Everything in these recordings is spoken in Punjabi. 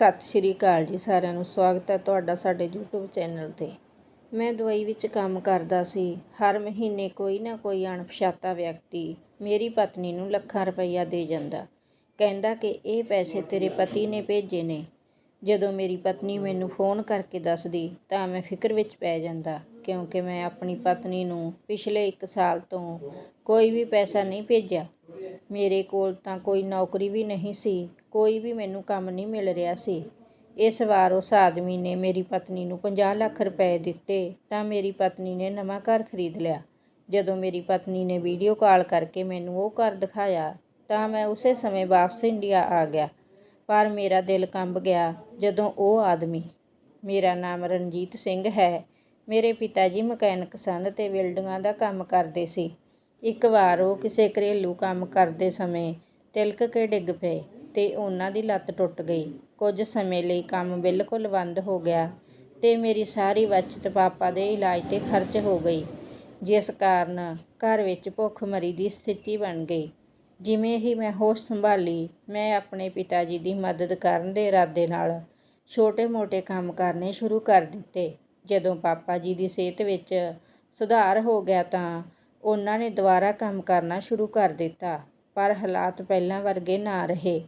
ਸਤਿ ਸ਼੍ਰੀ ਅਕਾਲ ਜੀ ਸਾਰਿਆਂ ਨੂੰ। ਸਵਾਗਤ ਹੈ ਤੁਹਾਡਾ ਸਾਡੇ YouTube ਚੈਨਲ ਤੇ। ਮੈਂ ਦਵਾਈ ਵਿੱਚ ਕੰਮ ਕਰਦਾ ਸੀ। ਹਰ ਮਹੀਨੇ ਕੋਈ ਨਾ ਕੋਈ ਅਣਪਛਾਤਾ ਵਿਅਕਤੀ ਮੇਰੀ ਪਤਨੀ ਨੂੰ ਲੱਖਾਂ ਰੁਪਈਆ ਦੇ ਜਾਂਦਾ। ਕਹਿੰਦਾ ਕਿ ਇਹ ਪੈਸੇ ਤੇਰੇ ਪਤੀ ਨੇ ਭੇਜੇ ਨੇ। ਜਦੋਂ ਮੇਰੀ ਪਤਨੀ ਮੈਨੂੰ ਫੋਨ ਕਰਕੇ ਦੱਸਦੀ ਤਾਂ ਮੈਂ ਫਿਕਰ ਵਿੱਚ ਪੈ ਜਾਂਦਾ, ਕਿਉਂਕਿ ਮੈਂ ਆਪਣੀ ਪਤਨੀ ਨੂੰ ਪਿਛਲੇ 1 ਸਾਲ ਤੋਂ ਕੋਈ ਵੀ ਪੈਸਾ ਨਹੀਂ ਭੇਜਿਆ। ਮੇਰੇ ਕੋਲ ਤਾਂ ਕੋਈ ਨੌਕਰੀ ਵੀ ਨਹੀਂ ਸੀ। ਕੋਈ ਵੀ ਮੈਨੂੰ ਕੰਮ ਨਹੀਂ ਮਿਲ ਰਿਹਾ ਸੀ। ਇਸ ਵਾਰ ਉਸ ਆਦਮੀ ਨੇ ਮੇਰੀ ਪਤਨੀ ਨੂੰ 50 ਲੱਖ ਰੁਪਏ ਦਿੱਤੇ ਤਾਂ ਮੇਰੀ ਪਤਨੀ ਨੇ ਨਵਾਂ ਘਰ ਖਰੀਦ ਲਿਆ। ਜਦੋਂ ਮੇਰੀ ਪਤਨੀ ਨੇ ਵੀਡੀਓ ਕਾਲ ਕਰਕੇ ਮੈਨੂੰ ਉਹ ਘਰ ਦਿਖਾਇਆ ਤਾਂ ਮੈਂ ਉਸੇ ਸਮੇਂ ਵਾਪਸ ਇੰਡੀਆ ਆ ਗਿਆ। ਪਰ ਮੇਰਾ ਦਿਲ ਕੰਬ ਗਿਆ ਜਦੋਂ ਉਹ ਆਦਮੀ, ਮੇਰਾ ਨਾਮ ਰਣਜੀਤ ਸਿੰਘ ਹੈ, ਮੇਰੇ ਪਿਤਾ ਜੀ ਮਕੈਨਿਕ ਸਨ ਤੇ ਬਿਲਡਿੰਗਾਂ ਦਾ ਕੰਮ ਕਰਦੇ ਸੀ। ਇੱਕ ਵਾਰ ਉਹ ਕਿਸੇ ਘਰੇਲੂ ਕੰਮ ਕਰਦੇ ਸਮੇਂ ਤਿਲਕ ਕੇ ਡਿੱਗ ਪਏ। ਅਤੇ ਉਹਨਾਂ ਦੀ ਲੱਤ ਟੁੱਟ ਗਈ। ਕੁਝ ਸਮੇਂ ਲਈ ਕੰਮ ਬਿਲਕੁਲ ਬੰਦ ਹੋ ਗਿਆ ਅਤੇ ਮੇਰੀ ਸਾਰੀ ਬੱਚਤ ਪਾਪਾ ਦੇ ਇਲਾਜ ਤੇ ਖਰਚ ਹੋ ਗਈ, ਜਿਸ ਕਾਰਨ ਘਰ ਵਿੱਚ ਭੁੱਖਮਰੀ ਦੀ ਸਥਿਤੀ ਬਣ ਗਈ। ਜਿਵੇਂ ਹੀ ਮੈਂ ਹੋਸ਼ ਸੰਭਾਲੀ, ਮੈਂ ਆਪਣੇ ਪਿਤਾ ਜੀ ਦੀ ਮਦਦ ਕਰਨ ਦੇ ਇਰਾਦੇ ਨਾਲ ਛੋਟੇ-ਮੋਟੇ ਕੰਮ ਕਰਨੇ ਸ਼ੁਰੂ ਕਰ ਦਿੱਤੇ। ਜਦੋਂ ਪਾਪਾ ਜੀ ਦੀ ਸਿਹਤ ਵਿੱਚ ਸੁਧਾਰ ਹੋ ਗਿਆ ਤਾਂ ਉਹਨਾਂ ਨੇ ਦੁਬਾਰਾ ਕੰਮ ਕਰਨਾ ਸ਼ੁਰੂ ਕਰ ਦਿੱਤਾ, ਪਰ ਹਾਲਾਤ ਪਹਿਲਾਂ ਵਰਗੇ ਨਾ ਰਹੇ।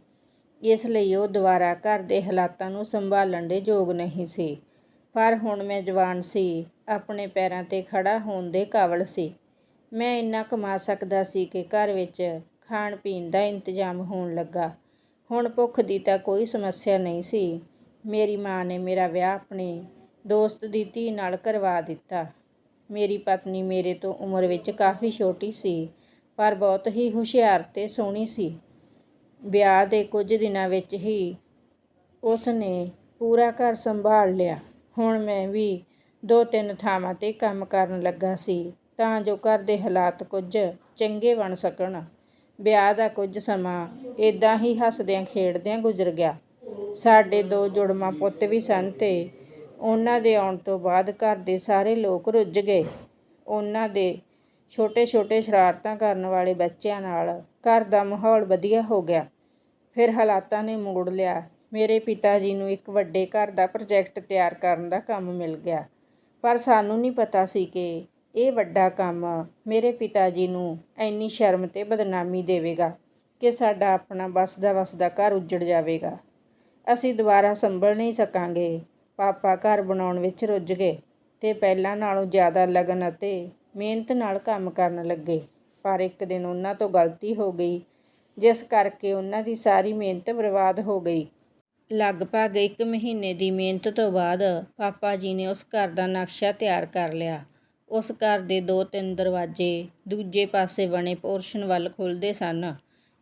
ਇਸ ਲਈ ਉਹ ਦੁਬਾਰਾ ਘਰ ਦੇ ਹਾਲਾਤਾਂ ਨੂੰ ਸੰਭਾਲਣ ਦੇ ਯੋਗ ਨਹੀਂ ਸੀ। ਪਰ ਹੁਣ ਮੈਂ ਜਵਾਨ ਸੀ, ਆਪਣੇ ਪੈਰਾਂ ਤੇ ਖੜਾ ਹੋਣ ਦੇ ਕਾਬਲ ਸੀ। ਮੈਂ ਇੰਨਾ ਕਮਾ ਸਕਦਾ ਸੀ ਕਿ ਘਰ ਵਿੱਚ ਖਾਣ ਪੀਣ ਦਾ ਇੰਤਜ਼ਾਮ ਹੋਣ ਲੱਗਾ। ਹੁਣ ਭੁੱਖ ਦੀ ਤਾਂ ਕੋਈ ਸਮੱਸਿਆ ਨਹੀਂ ਸੀ। ਮੇਰੀ ਮਾਂ ਨੇ ਮੇਰਾ ਵਿਆਹ ਆਪਣੇ ਦੋਸਤ ਦੀ ਧੀ ਨਾਲ ਕਰਵਾ ਦਿੱਤਾ। ਮੇਰੀ ਪਤਨੀ ਮੇਰੇ ਤੋਂ ਉਮਰ ਵਿੱਚ ਕਾਫੀ ਛੋਟੀ ਸੀ, ਪਰ ਬਹੁਤ ਹੀ ਹੁਸ਼ਿਆਰ ਤੇ ਸੋਹਣੀ ਸੀ। ਵਿਆਹ ਦੇ ਕੁਝ ਦਿਨਾਂ ਵਿੱਚ ਹੀ ਉਸ ਨੇ ਪੂਰਾ ਘਰ ਸੰਭਾਲ ਲਿਆ। ਹੁਣ ਮੈਂ ਵੀ ਦੋ ਤਿੰਨ ਥਾਵਾਂ ਤੇ ਕੰਮ ਕਰਨ ਲੱਗਾ ਸੀ ਤਾਂ ਜੋ ਘਰ ਦੇ ਹਾਲਾਤ ਕੁਝ ਚੰਗੇ ਬਣ ਸਕਣ। ਵਿਆਹ ਦਾ ਕੁਝ ਸਮਾਂ ਇੱਦਾਂ ਹੀ ਹੱਸਦਿਆਂ ਖੇਡਦਿਆਂ ਗੁਜ਼ਰ ਗਿਆ। ਸਾਡੇ ਦੋ ਜੁੜਵਾ ਪੁੱਤ ਵੀ ਸਨ ਤੇ ਉਹਨਾਂ ਦੇ ਆਉਣ ਤੋਂ ਬਾਅਦ ਘਰ ਦੇ ਸਾਰੇ ਲੋਕ ਰੁੱਝ ਗਏ। ਉਹਨਾਂ ਦੇ ਛੋਟੇ-ਛੋਟੇ ਸ਼ਰਾਰਤਾਂ ਕਰਨ ਵਾਲੇ ਬੱਚਿਆਂ ਨਾਲ ਘਰ ਦਾ ਮਾਹੌਲ ਵਧੀਆ ਹੋ ਗਿਆ। ਫਿਰ ਹਾਲਾਤਾਂ ਨੇ ਮੋੜ ਲਿਆ। ਮੇਰੇ ਪਿਤਾ ਜੀ ਨੂੰ ਇੱਕ ਵੱਡੇ ਘਰ ਦਾ ਪ੍ਰੋਜੈਕਟ ਤਿਆਰ ਕਰਨ ਦਾ ਕੰਮ ਮਿਲ ਗਿਆ। ਪਰ ਸਾਨੂੰ ਨਹੀਂ ਪਤਾ ਸੀ ਕਿ ਇਹ ਵੱਡਾ ਕੰਮ ਮੇਰੇ ਪਿਤਾ ਜੀ ਨੂੰ ਇੰਨੀ ਸ਼ਰਮ ਤੇ ਬਦਨਾਮੀ ਦੇਵੇਗਾ ਕਿ ਸਾਡਾ ਆਪਣਾ ਬਸਦਾ ਵਸਦਾ ਘਰ ਉੱਜੜ ਜਾਵੇਗਾ। ਅਸੀਂ ਦੁਬਾਰਾ ਸੰਭਲ ਨਹੀਂ ਸਕਾਂਗੇ। ਪਾਪਾ ਘਰ ਬਣਾਉਣ ਵਿੱਚ ਰੁੱਝ ਗਏ ਤੇ ਪਹਿਲਾਂ ਨਾਲੋਂ ਜ਼ਿਆਦਾ ਲਗਨ ਅਤੇ ਮਿਹਨਤ ਨਾਲ ਕੰਮ ਕਰਨ ਲੱਗੇ। ਪਰ ਇੱਕ ਦਿਨ ਉਹਨਾਂ ਤੋਂ ਗਲਤੀ ਹੋ ਗਈ ਜਿਸ ਕਰਕੇ ਉਹਨਾਂ ਦੀ ਸਾਰੀ ਮਿਹਨਤ ਬਰਬਾਦ ਹੋ ਗਈ। ਲਗਭਗ 1 ਮਹੀਨੇ ਦੀ ਮਿਹਨਤ ਤੋਂ ਬਾਅਦ ਪਾਪਾ ਜੀ ਨੇ ਉਸ ਘਰ ਦਾ ਨਕਸ਼ਾ ਤਿਆਰ ਕਰ ਲਿਆ। ਉਸ ਘਰ ਦੇ ਦੋ ਤਿੰਨ ਦਰਵਾਜ਼ੇ ਦੂਜੇ ਪਾਸੇ ਬਣੇ ਪੋਰਸ਼ਨ ਵੱਲ ਖੁੱਲਦੇ ਸਨ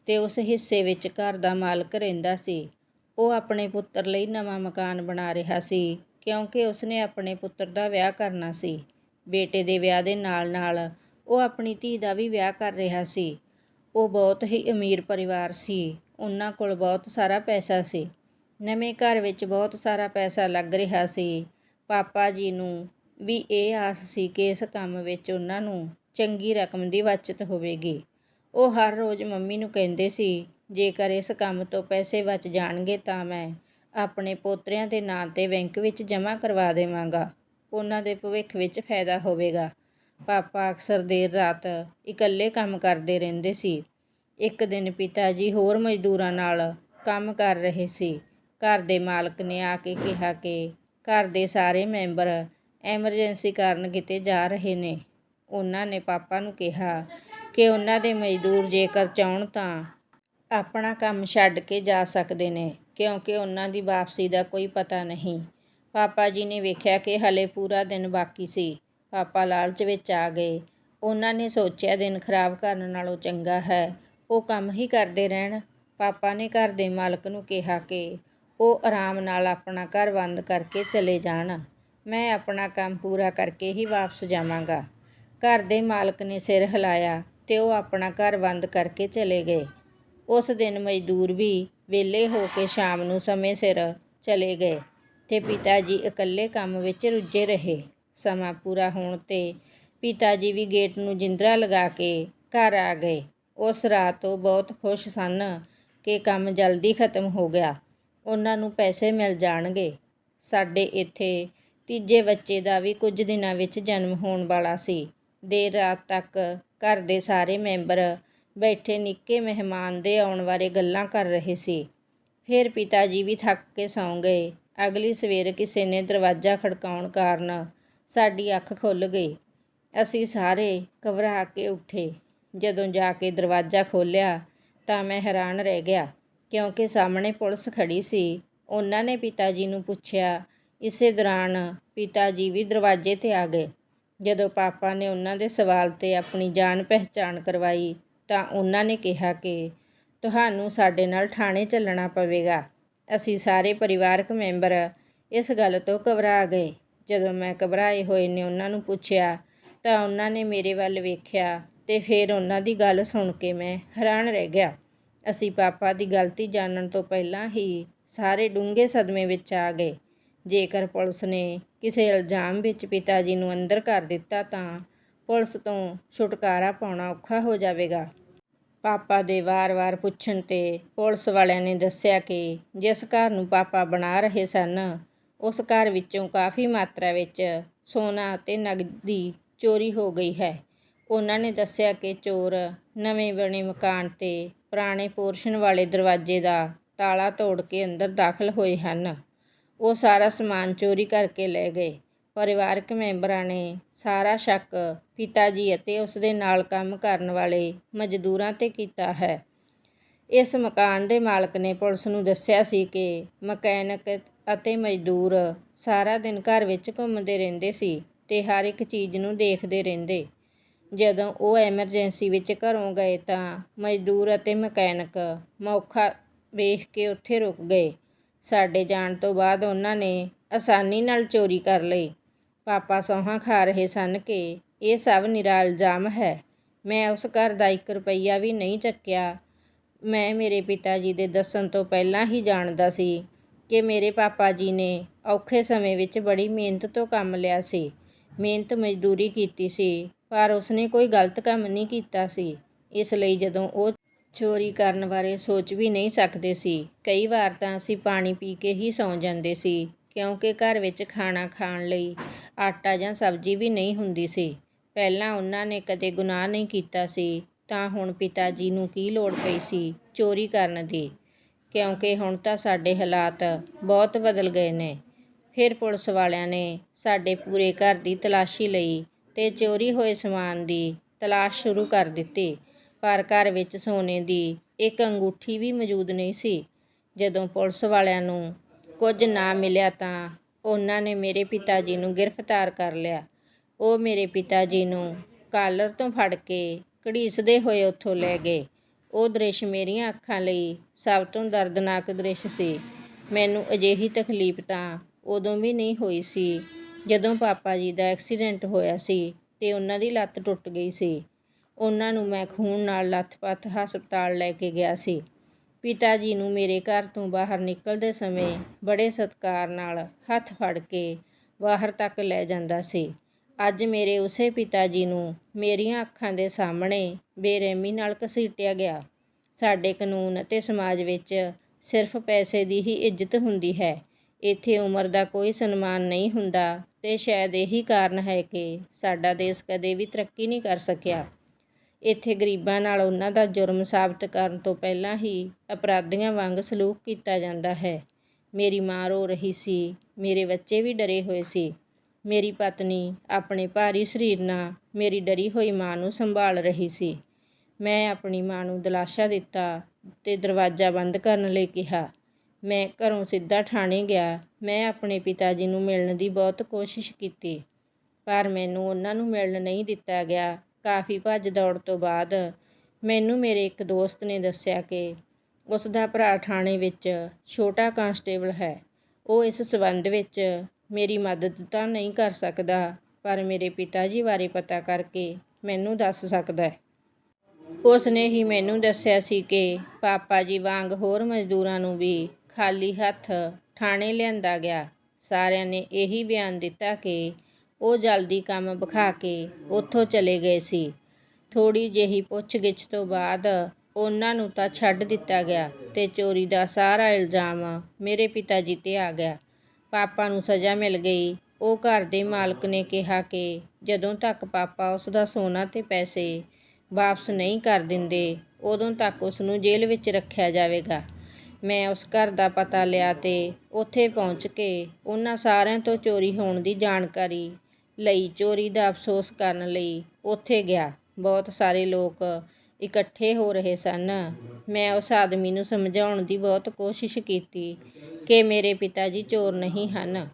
ਤੇ ਉਸ ਹਿੱਸੇ ਵਿੱਚ ਘਰ ਦਾ ਮਾਲਕ ਰਹਿੰਦਾ ਸੀ। ਉਹ ਆਪਣੇ ਪੁੱਤਰ ਲਈ ਨਵਾਂ ਮਕਾਨ ਬਣਾ ਰਿਹਾ ਸੀ ਕਿਉਂਕਿ ਉਸਨੇ ਆਪਣੇ ਪੁੱਤਰ ਦਾ ਵਿਆਹ ਕਰਨਾ ਸੀ। ਬੇਟੇ ਦੇ ਵਿਆਹ ਦੇ ਨਾਲ-ਨਾਲ ਉਹ ਆਪਣੀ ਧੀ ਦਾ ਵੀ ਵਿਆਹ ਕਰ ਰਿਹਾ ਸੀ। ਉਹ ਬਹੁਤ ਹੀ ਅਮੀਰ ਪਰਿਵਾਰ ਸੀ। ਉਹਨਾਂ ਕੋਲ ਬਹੁਤ ਸਾਰਾ ਪੈਸਾ ਸੀ। ਨਵੇਂ ਘਰ ਵਿੱਚ ਬਹੁਤ ਸਾਰਾ ਪੈਸਾ ਲੱਗ ਰਿਹਾ ਸੀ। ਪਾਪਾ ਜੀ ਨੂੰ ਵੀ ਇਹ ਆਸ ਸੀ ਕਿ ਇਸ ਕੰਮ ਵਿੱਚ ਉਹਨਾਂ ਨੂੰ ਚੰਗੀ ਰਕਮ ਦੀ ਬਚਤ ਹੋਵੇਗੀ। ਉਹ ਹਰ ਰੋਜ਼ ਮੰਮੀ ਨੂੰ ਕਹਿੰਦੇ ਸੀ, ਜੇਕਰ ਇਸ ਕੰਮ ਤੋਂ ਪੈਸੇ ਬਚ ਜਾਣਗੇ ਤਾਂ ਮੈਂ ਆਪਣੇ ਪੋਤਰਿਆਂ ਦੇ ਨਾਂ ਤੇ ਬੈਂਕ ਵਿੱਚ ਜਮ੍ਹਾਂ ਕਰਵਾ ਦੇਵਾਂਗਾ। ਉਹਨਾਂ ਦੇ ਭਵਿੱਖ ਵਿੱਚ ਫਾਇਦਾ ਹੋਵੇਗਾ। ਪਾਪਾ ਅਕਸਰ ਦੇਰ ਰਾਤ ਇਕੱਲੇ ਕੰਮ ਕਰਦੇ ਰਹਿੰਦੇ ਸੀ। ਇੱਕ ਦਿਨ ਪਿਤਾ ਜੀ ਹੋਰ ਮਜ਼ਦੂਰਾਂ ਨਾਲ ਕੰਮ ਕਰ ਰਹੇ ਸੀ। ਘਰ ਦੇ ਮਾਲਕ ਨੇ ਆ ਕੇ ਕਿਹਾ ਕਿ ਘਰ ਦੇ ਸਾਰੇ ਮੈਂਬਰ ਐਮਰਜੈਂਸੀ ਕਾਰਨ ਕਿਤੇ ਜਾ ਰਹੇ ਨੇ। ਉਹਨਾਂ ਨੇ ਪਾਪਾ ਨੂੰ ਕਿਹਾ ਕਿ ਉਹਨਾਂ ਦੇ ਮਜ਼ਦੂਰ ਜੇਕਰ ਚਾਹਣ ਤਾਂ ਆਪਣਾ ਕੰਮ ਛੱਡ ਕੇ ਜਾ ਸਕਦੇ ਨੇ, ਕਿਉਂਕਿ ਉਹਨਾਂ ਦੀ ਵਾਪਸੀ ਦਾ ਕੋਈ ਪਤਾ ਨਹੀਂ। ਪਾਪਾ ਜੀ ਨੇ ਵੇਖਿਆ ਕਿ ਹਲੇ ਪੂਰਾ ਦਿਨ ਬਾਕੀ ਸੀ। ਪਾਪਾ ਲਾਲਚ ਵਿੱਚ ਆ ਗਏ। ਉਹਨਾਂ ਨੇ ਸੋਚਿਆ, ਦਿਨ ਖਰਾਬ ਕਰਨ ਨਾਲੋਂ ਚੰਗਾ ਹੈ। ਉਹ ਕੰਮ ਹੀ ਕਰਦੇ ਰਹਿਣ। ਪਾਪਾ ਨੇ ਘਰ ਦੇ ਮਾਲਕ ਨੂੰ ਕਿਹਾ ਕਿ ਉਹ ਆਰਾਮ ਨਾਲ ਆਪਣਾ ਘਰ ਬੰਦ ਕਰਕੇ ਚਲੇ ਜਾਣ। ਮੈਂ ਆਪਣਾ ਕੰਮ ਪੂਰਾ ਕਰਕੇ ਹੀ ਵਾਪਸ ਜਾਵਾਂਗਾ। ਘਰ ਦੇ ਮਾਲਕ ਨੇ ਸਿਰ ਹਿਲਾਇਆ ਤੇ ਉਹ ਆਪਣਾ ਘਰ ਬੰਦ ਕਰਕੇ ਚਲੇ ਗਏ। ਉਸ ਦਿਨ ਮਜ਼ਦੂਰ ਵੀ ਵਿਹਲੇ ਹੋ ਕੇ ਸ਼ਾਮ ਨੂੰ ਸਮੇਂ ਸਿਰ ਚਲੇ ਗਏ ਤੇ ਪਿਤਾ ਜੀ ਇਕੱਲੇ ਕੰਮ ਵਿੱਚ ਰੁੱਝੇ ਰਹੇ। ਸਮਾਂ ਪੂਰਾ ਹੋਣ ਤੇ ਪਿਤਾ ਜੀ ਵੀ ਗੇਟ ਨੂੰ ਜਿੰਦਰਾ ਲਗਾ ਕੇ ਘਰ ਆ ਗਏ। ਉਸ ਰਾਤ ਉਹ ਬਹੁਤ ਖੁਸ਼ ਸਨ ਕਿ ਕੰਮ ਜਲਦੀ ਖਤਮ ਹੋ ਗਿਆ। ਉਹਨਾਂ ਨੂੰ ਪੈਸੇ ਮਿਲ ਜਾਣਗੇ। ਸਾਡੇ ਇੱਥੇ ਤੀਜੇ ਬੱਚੇ ਦਾ ਵੀ ਕੁਝ ਦਿਨਾਂ ਵਿੱਚ ਜਨਮ ਹੋਣ ਵਾਲਾ ਸੀ। ਦੇਰ ਰਾਤ ਤੱਕ ਘਰ ਦੇ ਸਾਰੇ ਮੈਂਬਰ ਬੈਠੇ ਨਿੱਕੇ ਮਹਿਮਾਨ ਦੇ ਆਉਣ ਬਾਰੇ ਗੱਲਾਂ ਕਰ ਰਹੇ ਸੀ। ਫਿਰ ਪਿਤਾ ਜੀ ਵੀ ਥੱਕ ਕੇ ਸੌਂ ਗਏ। ਅਗਲੀ ਸਵੇਰ ਕਿਸੇ ਨੇ ਦਰਵਾਜ਼ਾ ਖੜਕਾਉਣ ਕਾਰਨ ਸਾਡੀ ਅੱਖ ਖੁੱਲ੍ਹ ਗਈ। ਅਸੀਂ ਸਾਰੇ ਘਬਰਾ ਕੇ ਉੱਠੇ। ਜਦੋਂ ਜਾ ਕੇ ਦਰਵਾਜ਼ਾ ਖੋਲ੍ਹਿਆ ਤਾਂ ਮੈਂ ਹੈਰਾਨ ਰਹਿ ਗਿਆ, ਕਿਉਂਕਿ ਸਾਹਮਣੇ ਪੁਲਿਸ ਖੜੀ ਸੀ। ਉਹਨਾਂ ਨੇ ਪਿਤਾ ਜੀ ਨੂੰ ਪੁੱਛਿਆ, ਇਸੇ ਦੌਰਾਨ ਪਿਤਾ ਜੀ ਵੀ ਦਰਵਾਜ਼ੇ ਤੇ ਆ ਗਏ? ਜਦੋਂ ਪਾਪਾ ਨੇ ਉਹਨਾਂ ਦੇ ਸਵਾਲ ਤੇ ਆਪਣੀ ਜਾਣ ਪਹਿਚਾਣ ਕਰਵਾਈ ਤਾਂ ਉਹਨਾਂ ਨੇ ਕਿਹਾ ਕਿ, ਤੁਹਾਨੂੰ ਸਾਡੇ ਨਾਲ ਥਾਣੇ ਚੱਲਣਾ ਪਵੇਗਾ। ਅਸੀਂ ਸਾਰੇ ਪਰਿਵਾਰਕ ਮੈਂਬਰ ਇਸ ਗੱਲ ਤੋਂ ਘਬਰਾ ਗਏ। ਜਦੋਂ ਮੈਂ ਘਬਰਾਏ ਹੋਏ ਨੇ ਉਹਨਾਂ ਨੂੰ ਪੁੱਛਿਆ, ਤਾਂ ਉਹਨਾਂ ਨੇ ਮੇਰੇ ਵੱਲ ਵੇਖਿਆ ਤੇ ਫਿਰ ਉਹਨਾਂ ਦੀ ਗੱਲ ਸੁਣ ਕੇ ਮੈਂ ਹੈਰਾਨ ਰਹਿ ਗਿਆ। ਅਸੀਂ ਪਾਪਾ ਦੀ ਗਲਤੀ ਜਾਣਨ ਤੋਂ ਪਹਿਲਾਂ ਹੀ ਸਾਰੇ ਡੂੰਘੇ ਸਦਮੇ ਵਿੱਚ ਆ ਗਏ। ਜੇਕਰ ਪੁਲਿਸ ਨੇ ਕਿਸੇ ਇਲਜ਼ਾਮ ਵਿੱਚ ਪਿਤਾ ਜੀ ਨੂੰ ਅੰਦਰ ਕਰ ਦਿੱਤਾ ਤਾਂ ਪੁਲਿਸ ਤੋਂ ਛੁਟਕਾਰਾ ਪਾਉਣਾ ਔਖਾ ਹੋ ਜਾਵੇਗਾ। ਪਾਪਾ ਦੇ ਵਾਰ-ਵਾਰ ਪੁੱਛਣ ਤੇ ਪੁਲਿਸ ਵਾਲਿਆਂ ਨੇ ਦੱਸਿਆ ਕਿ ਜਿਸ ਘਰ ਨੂੰ ਪਾਪਾ ਬਣਾ ਰਹੇ ਸਨ ਉਸ ਘਰ ਵਿੱਚੋਂ ਕਾਫੀ ਮਾਤਰਾ ਵਿੱਚ ਸੋਨਾ ਅਤੇ ਨਗਦੀ ਚੋਰੀ ਹੋ ਗਈ ਹੈ। ਉਹਨਾਂ ਨੇ ਦੱਸਿਆ ਕਿ ਚੋਰ ਨਵੇਂ ਬਣੇ ਮਕਾਨ ਤੇ ਪੁਰਾਣੇ ਪੋਰਸ਼ਨ ਵਾਲੇ ਦਰਵਾਜ਼ੇ ਦਾ ਤਾਲਾ ਤੋੜ ਕੇ ਅੰਦਰ ਦਾਖਲ ਹੋਏ ਹਨ। ਉਹ ਸਾਰਾ ਸਮਾਨ ਚੋਰੀ ਕਰਕੇ ਲੈ ਗਏ। ਪਰਿਵਾਰਕ ਮੈਂਬਰਾਂ ਨੇ ਸਾਰਾ ਸ਼ੱਕ ਪਿਤਾ ਜੀ ਅਤੇ ਉਸ ਦੇ ਨਾਲ ਕੰਮ ਕਰਨ ਵਾਲੇ ਮਜ਼ਦੂਰਾਂ ਤੇ ਕੀਤਾ ਹੈ। ਇਸ ਮਕਾਨ ਦੇ ਮਾਲਕ ਨੇ ਪੁਲਿਸ ਨੂੰ ਦੱਸਿਆ ਸੀ ਕਿ ਮਕੈਨਿਕ ਅਤੇ ਮਜ਼ਦੂਰ ਸਾਰਾ ਦਿਨ ਘਰ ਵਿੱਚ ਘੁੰਮਦੇ ਰਹਿੰਦੇ ਸੀ ਅਤੇ ਹਰ ਇੱਕ ਚੀਜ਼ ਨੂੰ ਦੇਖਦੇ ਰਹਿੰਦੇ। ਜਦੋਂ ਉਹ ਐਮਰਜੈਂਸੀ ਵਿੱਚ ਘਰੋਂ ਗਏ ਤਾਂ ਮਜ਼ਦੂਰ ਅਤੇ ਮਕੈਨਿਕ ਮੌਕਾ ਵੇਖ ਕੇ ਉੱਥੇ ਰੁਕ ਗਏ। ਸਾਡੇ ਜਾਣ ਤੋਂ ਬਾਅਦ ਉਹਨਾਂ ਨੇ ਆਸਾਨੀ ਨਾਲ ਚੋਰੀ ਕਰ ਲਈ। ਪਾਪਾ ਸੌਹਾਂ ਖਾ ਰਹੇ ਸਨ ਕਿ ਇਹ ਸਭ ਨਿਰਾ ਇਲਜ਼ਾਮ ਹੈ। ਮੈਂ ਉਸ ਘਰ ਦਾ 1 ਰੁਪਈਆ ਵੀ ਨਹੀਂ ਚੱਕਿਆ। ਮੈਂ ਮੇਰੇ ਪਿਤਾ ਜੀ ਦੇ ਦੱਸਣ ਤੋਂ ਪਹਿਲਾਂ ਹੀ ਜਾਣਦਾ ਸੀ ਕਿ ਮੇਰੇ ਪਾਪਾ ਜੀ ਨੇ ਔਖੇ ਸਮੇਂ ਵਿੱਚ ਬੜੀ ਮਿਹਨਤ ਤੋਂ ਕੰਮ ਲਿਆ ਸੀ, ਮਿਹਨਤ ਮਜ਼ਦੂਰੀ ਕੀਤੀ ਸੀ, ਪਰ ਉਸਨੇ ਕੋਈ ਗਲਤ ਕੰਮ ਨਹੀਂ ਕੀਤਾ ਸੀ। ਇਸ ਲਈ ਜਦੋਂ ਉਹ ਚੋਰੀ ਕਰਨ ਬਾਰੇ ਸੋਚ ਵੀ ਨਹੀਂ ਸਕਦੇ ਸੀ, ਕਈ ਵਾਰ ਤਾਂ ਅਸੀਂ ਪਾਣੀ ਪੀ ਕੇ ਹੀ ਸੌਂ ਜਾਂਦੇ ਸੀ, ਕਿਉਂਕਿ ਘਰ ਵਿੱਚ ਖਾਣਾ ਖਾਣ ਲਈ ਆਟਾ ਜਾਂ ਸਬਜ਼ੀ ਵੀ ਨਹੀਂ ਹੁੰਦੀ ਸੀ। ਪਹਿਲਾਂ ਉਹਨਾਂ ਨੇ ਕਦੇ ਗੁਨਾਹ ਨਹੀਂ ਕੀਤਾ ਸੀ, ਤਾਂ ਹੁਣ ਪਿਤਾ ਜੀ ਨੂੰ ਕੀ ਲੋੜ ਪਈ ਸੀ ਚੋਰੀ ਕਰਨ ਦੀ? ਕਿਉਂਕਿ ਹੁਣ ਤਾਂ ਸਾਡੇ ਹਾਲਾਤ ਬਹੁਤ ਬਦਲ ਗਏ ਨੇ। ਫਿਰ ਪੁਲਿਸ ਵਾਲਿਆਂ ਨੇ ਸਾਡੇ ਪੂਰੇ ਘਰ ਦੀ ਤਲਾਸ਼ੀ ਲਈ ਅਤੇ ਚੋਰੀ ਹੋਏ ਸਮਾਨ ਦੀ ਤਲਾਸ਼ ਸ਼ੁਰੂ ਕਰ ਦਿੱਤੀ। ਪਰ ਘਰ ਵਿੱਚ ਸੋਨੇ ਦੀ ਇੱਕ ਅੰਗੂਠੀ ਵੀ ਮੌਜੂਦ ਨਹੀਂ ਸੀ। ਜਦੋਂ ਪੁਲਿਸ ਵਾਲਿਆਂ ਨੂੰ ਕੁਝ ਨਾ ਮਿਲਿਆ ਤਾਂ ਉਹਨਾਂ ਨੇ ਮੇਰੇ ਪਿਤਾ ਜੀ ਨੂੰ ਗ੍ਰਿਫਤਾਰ ਕਰ ਲਿਆ। ਉਹ ਮੇਰੇ ਪਿਤਾ ਜੀ ਨੂੰ ਕਾਲਰ ਤੋਂ ਫੜ ਕੇ ਘੜੀਸਦੇ ਹੋਏ ਉੱਥੋਂ ਲੈ ਗਏ। ਉਹ ਦ੍ਰਿਸ਼ ਮੇਰੀਆਂ ਅੱਖਾਂ ਲਈ ਸਭ ਤੋਂ ਦਰਦਨਾਕ ਦ੍ਰਿਸ਼ ਸੀ। ਮੈਨੂੰ ਅਜਿਹੀ ਤਕਲੀਫ ਤਾਂ ਉਦੋਂ ਵੀ ਨਹੀਂ ਹੋਈ ਸੀ ਜਦੋਂ ਪਾਪਾ ਜੀ ਦਾ ਐਕਸੀਡੈਂਟ ਹੋਇਆ ਸੀ ਤੇ ਉਹਨਾਂ ਦੀ ਲੱਤ ਟੁੱਟ ਗਈ ਸੀ। ਉਹਨਾਂ ਨੂੰ ਮੈਂ ਖੂਨ ਨਾਲ ਲੱਥ ਪੱਥ ਹਸਪਤਾਲ ਲੈ ਕੇ ਗਿਆ ਸੀ। ਪਿਤਾ ਜੀ ਨੂੰ ਮੇਰੇ ਘਰ ਤੋਂ ਬਾਹਰ ਨਿਕਲਦੇ ਸਮੇਂ ਬੜੇ ਸਤਿਕਾਰ ਨਾਲ ਹੱਥ ਫੜ ਕੇ ਬਾਹਰ ਤੱਕ ਲੈ ਜਾਂਦਾ ਸੀ। ਅੱਜ ਮੇਰੇ ਉਸੇ ਪਿਤਾ ਜੀ ਨੂੰ ਮੇਰੀਆਂ ਅੱਖਾਂ ਦੇ ਸਾਹਮਣੇ ਬੇਰਹਿਮੀ ਨਾਲ ਘਸੀਟਿਆ ਗਿਆ। ਸਾਡੇ ਕਾਨੂੰਨ ਅਤੇ ਸਮਾਜ ਵਿੱਚ ਸਿਰਫ ਪੈਸੇ ਦੀ ਹੀ ਇੱਜ਼ਤ ਹੁੰਦੀ ਹੈ। ਇੱਥੇ ਉਮਰ ਦਾ ਕੋਈ ਸਨਮਾਨ ਨਹੀਂ ਹੁੰਦਾ ਤੇ ਸ਼ਾਇਦ ਇਹੀ ਕਾਰਨ ਹੈ ਕਿ ਸਾਡਾ ਦੇਸ਼ ਕਦੇ ਵੀ ਤਰੱਕੀ ਨਹੀਂ ਕਰ ਸਕਿਆ। ਇੱਥੇ ਗਰੀਬਾਂ ਨਾਲ ਉਹਨਾਂ ਦਾ ਜੁਰਮ ਸਾਬਤ ਕਰਨ ਤੋਂ ਪਹਿਲਾਂ ਹੀ ਅਪਰਾਧੀਆਂ ਵਾਂਗ ਸਲੂਕ ਕੀਤਾ ਜਾਂਦਾ ਹੈ। ਮੇਰੀ ਮਾਂ ਰੋ ਰਹੀ ਸੀ, ਮੇਰੇ ਬੱਚੇ ਵੀ ਡਰੇ ਹੋਏ ਸੀ। ਮੇਰੀ ਪਤਨੀ ਆਪਣੇ ਭਾਰੀ ਸਰੀਰ ਨਾਲ ਮੇਰੀ ਡਰੀ ਹੋਈ ਮਾਂ ਨੂੰ ਸੰਭਾਲ ਰਹੀ ਸੀ। ਮੈਂ ਆਪਣੀ ਮਾਂ ਨੂੰ ਦਿਲਾਸਾ ਦਿੱਤਾ ਤੇ ਦਰਵਾਜ਼ਾ ਬੰਦ ਕਰਨ ਲਈ ਕਿਹਾ। ਮੈਂ ਘਰੋਂ ਸਿੱਧਾ ਥਾਣੇ ਗਿਆ। ਮੈਂ ਆਪਣੇ ਪਿਤਾ ਜੀ ਨੂੰ ਮਿਲਣ ਦੀ ਬਹੁਤ ਕੋਸ਼ਿਸ਼ ਕੀਤੀ, ਪਰ ਮੈਨੂੰ ਉਹਨਾਂ ਨੂੰ ਮਿਲਣ ਨਹੀਂ ਦਿੱਤਾ ਗਿਆ। ਕਾਫੀ ਭੱਜ ਦੌੜ ਤੋਂ ਬਾਅਦ ਮੈਨੂੰ ਮੇਰੇ ਇੱਕ ਦੋਸਤ ਨੇ ਦੱਸਿਆ ਕਿ ਉਸ ਦਾ ਭਰਾ ਥਾਣੇ ਵਿੱਚ ਛੋਟਾ ਕਾਂਸਟੇਬਲ ਹੈ। ਉਹ ਇਸ ਸਬੰਧ ਵਿੱਚ ਮੇਰੀ ਮਦਦ ਤਾਂ ਨਹੀਂ ਕਰ ਸਕਦਾ, ਪਰ ਮੇਰੇ ਪਿਤਾ ਜੀ ਬਾਰੇ ਪਤਾ ਕਰਕੇ ਮੈਨੂੰ ਦੱਸ ਸਕਦਾ ਹੈ। ਉਸ ਨੇ ਹੀ ਮੈਨੂੰ ਦੱਸਿਆ ਸੀ ਕਿ ਪਾਪਾ ਜੀ ਵਾਂਗ ਹੋਰ ਮਜ਼ਦੂਰਾਂ ਨੂੰ ਵੀ ਖਾਲੀ ਹੱਥ ਥਾਣੇ ਲਿਆਂਦਾ ਗਿਆ। ਸਾਰਿਆਂ ਨੇ ਇਹੀ ਬਿਆਨ ਦਿੱਤਾ ਕਿ ਉਹ ਜਲਦੀ ਕੰਮ ਵਿਖਾ ਕੇ ਉੱਥੋਂ ਚਲੇ ਗਏ ਸੀ। ਥੋੜੀ ਜਿਹੀ ਪੁੱਛਗਿੱਛ ਤੋਂ ਬਾਅਦ ਉਹਨਾਂ ਨੂੰ ਤਾਂ ਛੱਡ ਦਿੱਤਾ ਗਿਆ ਤੇ ਚੋਰੀ ਦਾ ਸਾਰਾ ਇਲਜ਼ਾਮ ਮੇਰੇ ਪਿਤਾ ਜੀ ਤੇ ਆ ਗਿਆ। ਪਾਪਾ ਨੂੰ ਸਜ਼ਾ ਮਿਲ ਗਈ। ਉਹ ਘਰ ਦੇ ਮਾਲਕ ਨੇ ਕਿਹਾ ਕਿ ਜਦੋਂ ਤੱਕ ਪਾਪਾ ਉਸ ਦਾ ਸੋਨਾ ਤੇ ਪੈਸੇ ਵਾਪਸ ਨਹੀਂ ਕਰ ਦਿੰਦੇ, ਉਦੋਂ ਤੱਕ ਉਸ ਨੂੰ ਜੇਲ੍ਹ ਵਿੱਚ ਰੱਖਿਆ ਜਾਵੇਗਾ। ਮੈਂ ਉਸ ਘਰ ਦਾ ਪਤਾ ਲਿਆ ਤੇ ਉੱਥੇ ਪਹੁੰਚ ਕੇ ਉਹਨਾਂ ਸਾਰਿਆਂ ਤੋਂ ਚੋਰੀ ਹੋਣ ਦੀ ਜਾਣਕਾਰੀ ਲਈ ਚੋਰੀ ਦਾ ਅਫਸੋਸ ਕਰਨ ਲਈ ਉੱਥੇ ਗਿਆ। ਬਹੁਤ ਸਾਰੇ ਲੋਕ ਇਕੱਠੇ ਹੋ ਰਹੇ ਸਨ। ਮੈਂ ਉਸ ਆਦਮੀ ਨੂੰ ਸਮਝਾਉਣ ਦੀ ਬਹੁਤ ਕੋਸ਼ਿਸ਼ ਕੀਤੀ। ਕਿ ਮੇਰੇ ਪਿਤਾ ਜੀ ਚੋਰ ਨਹੀਂ ਹਨ।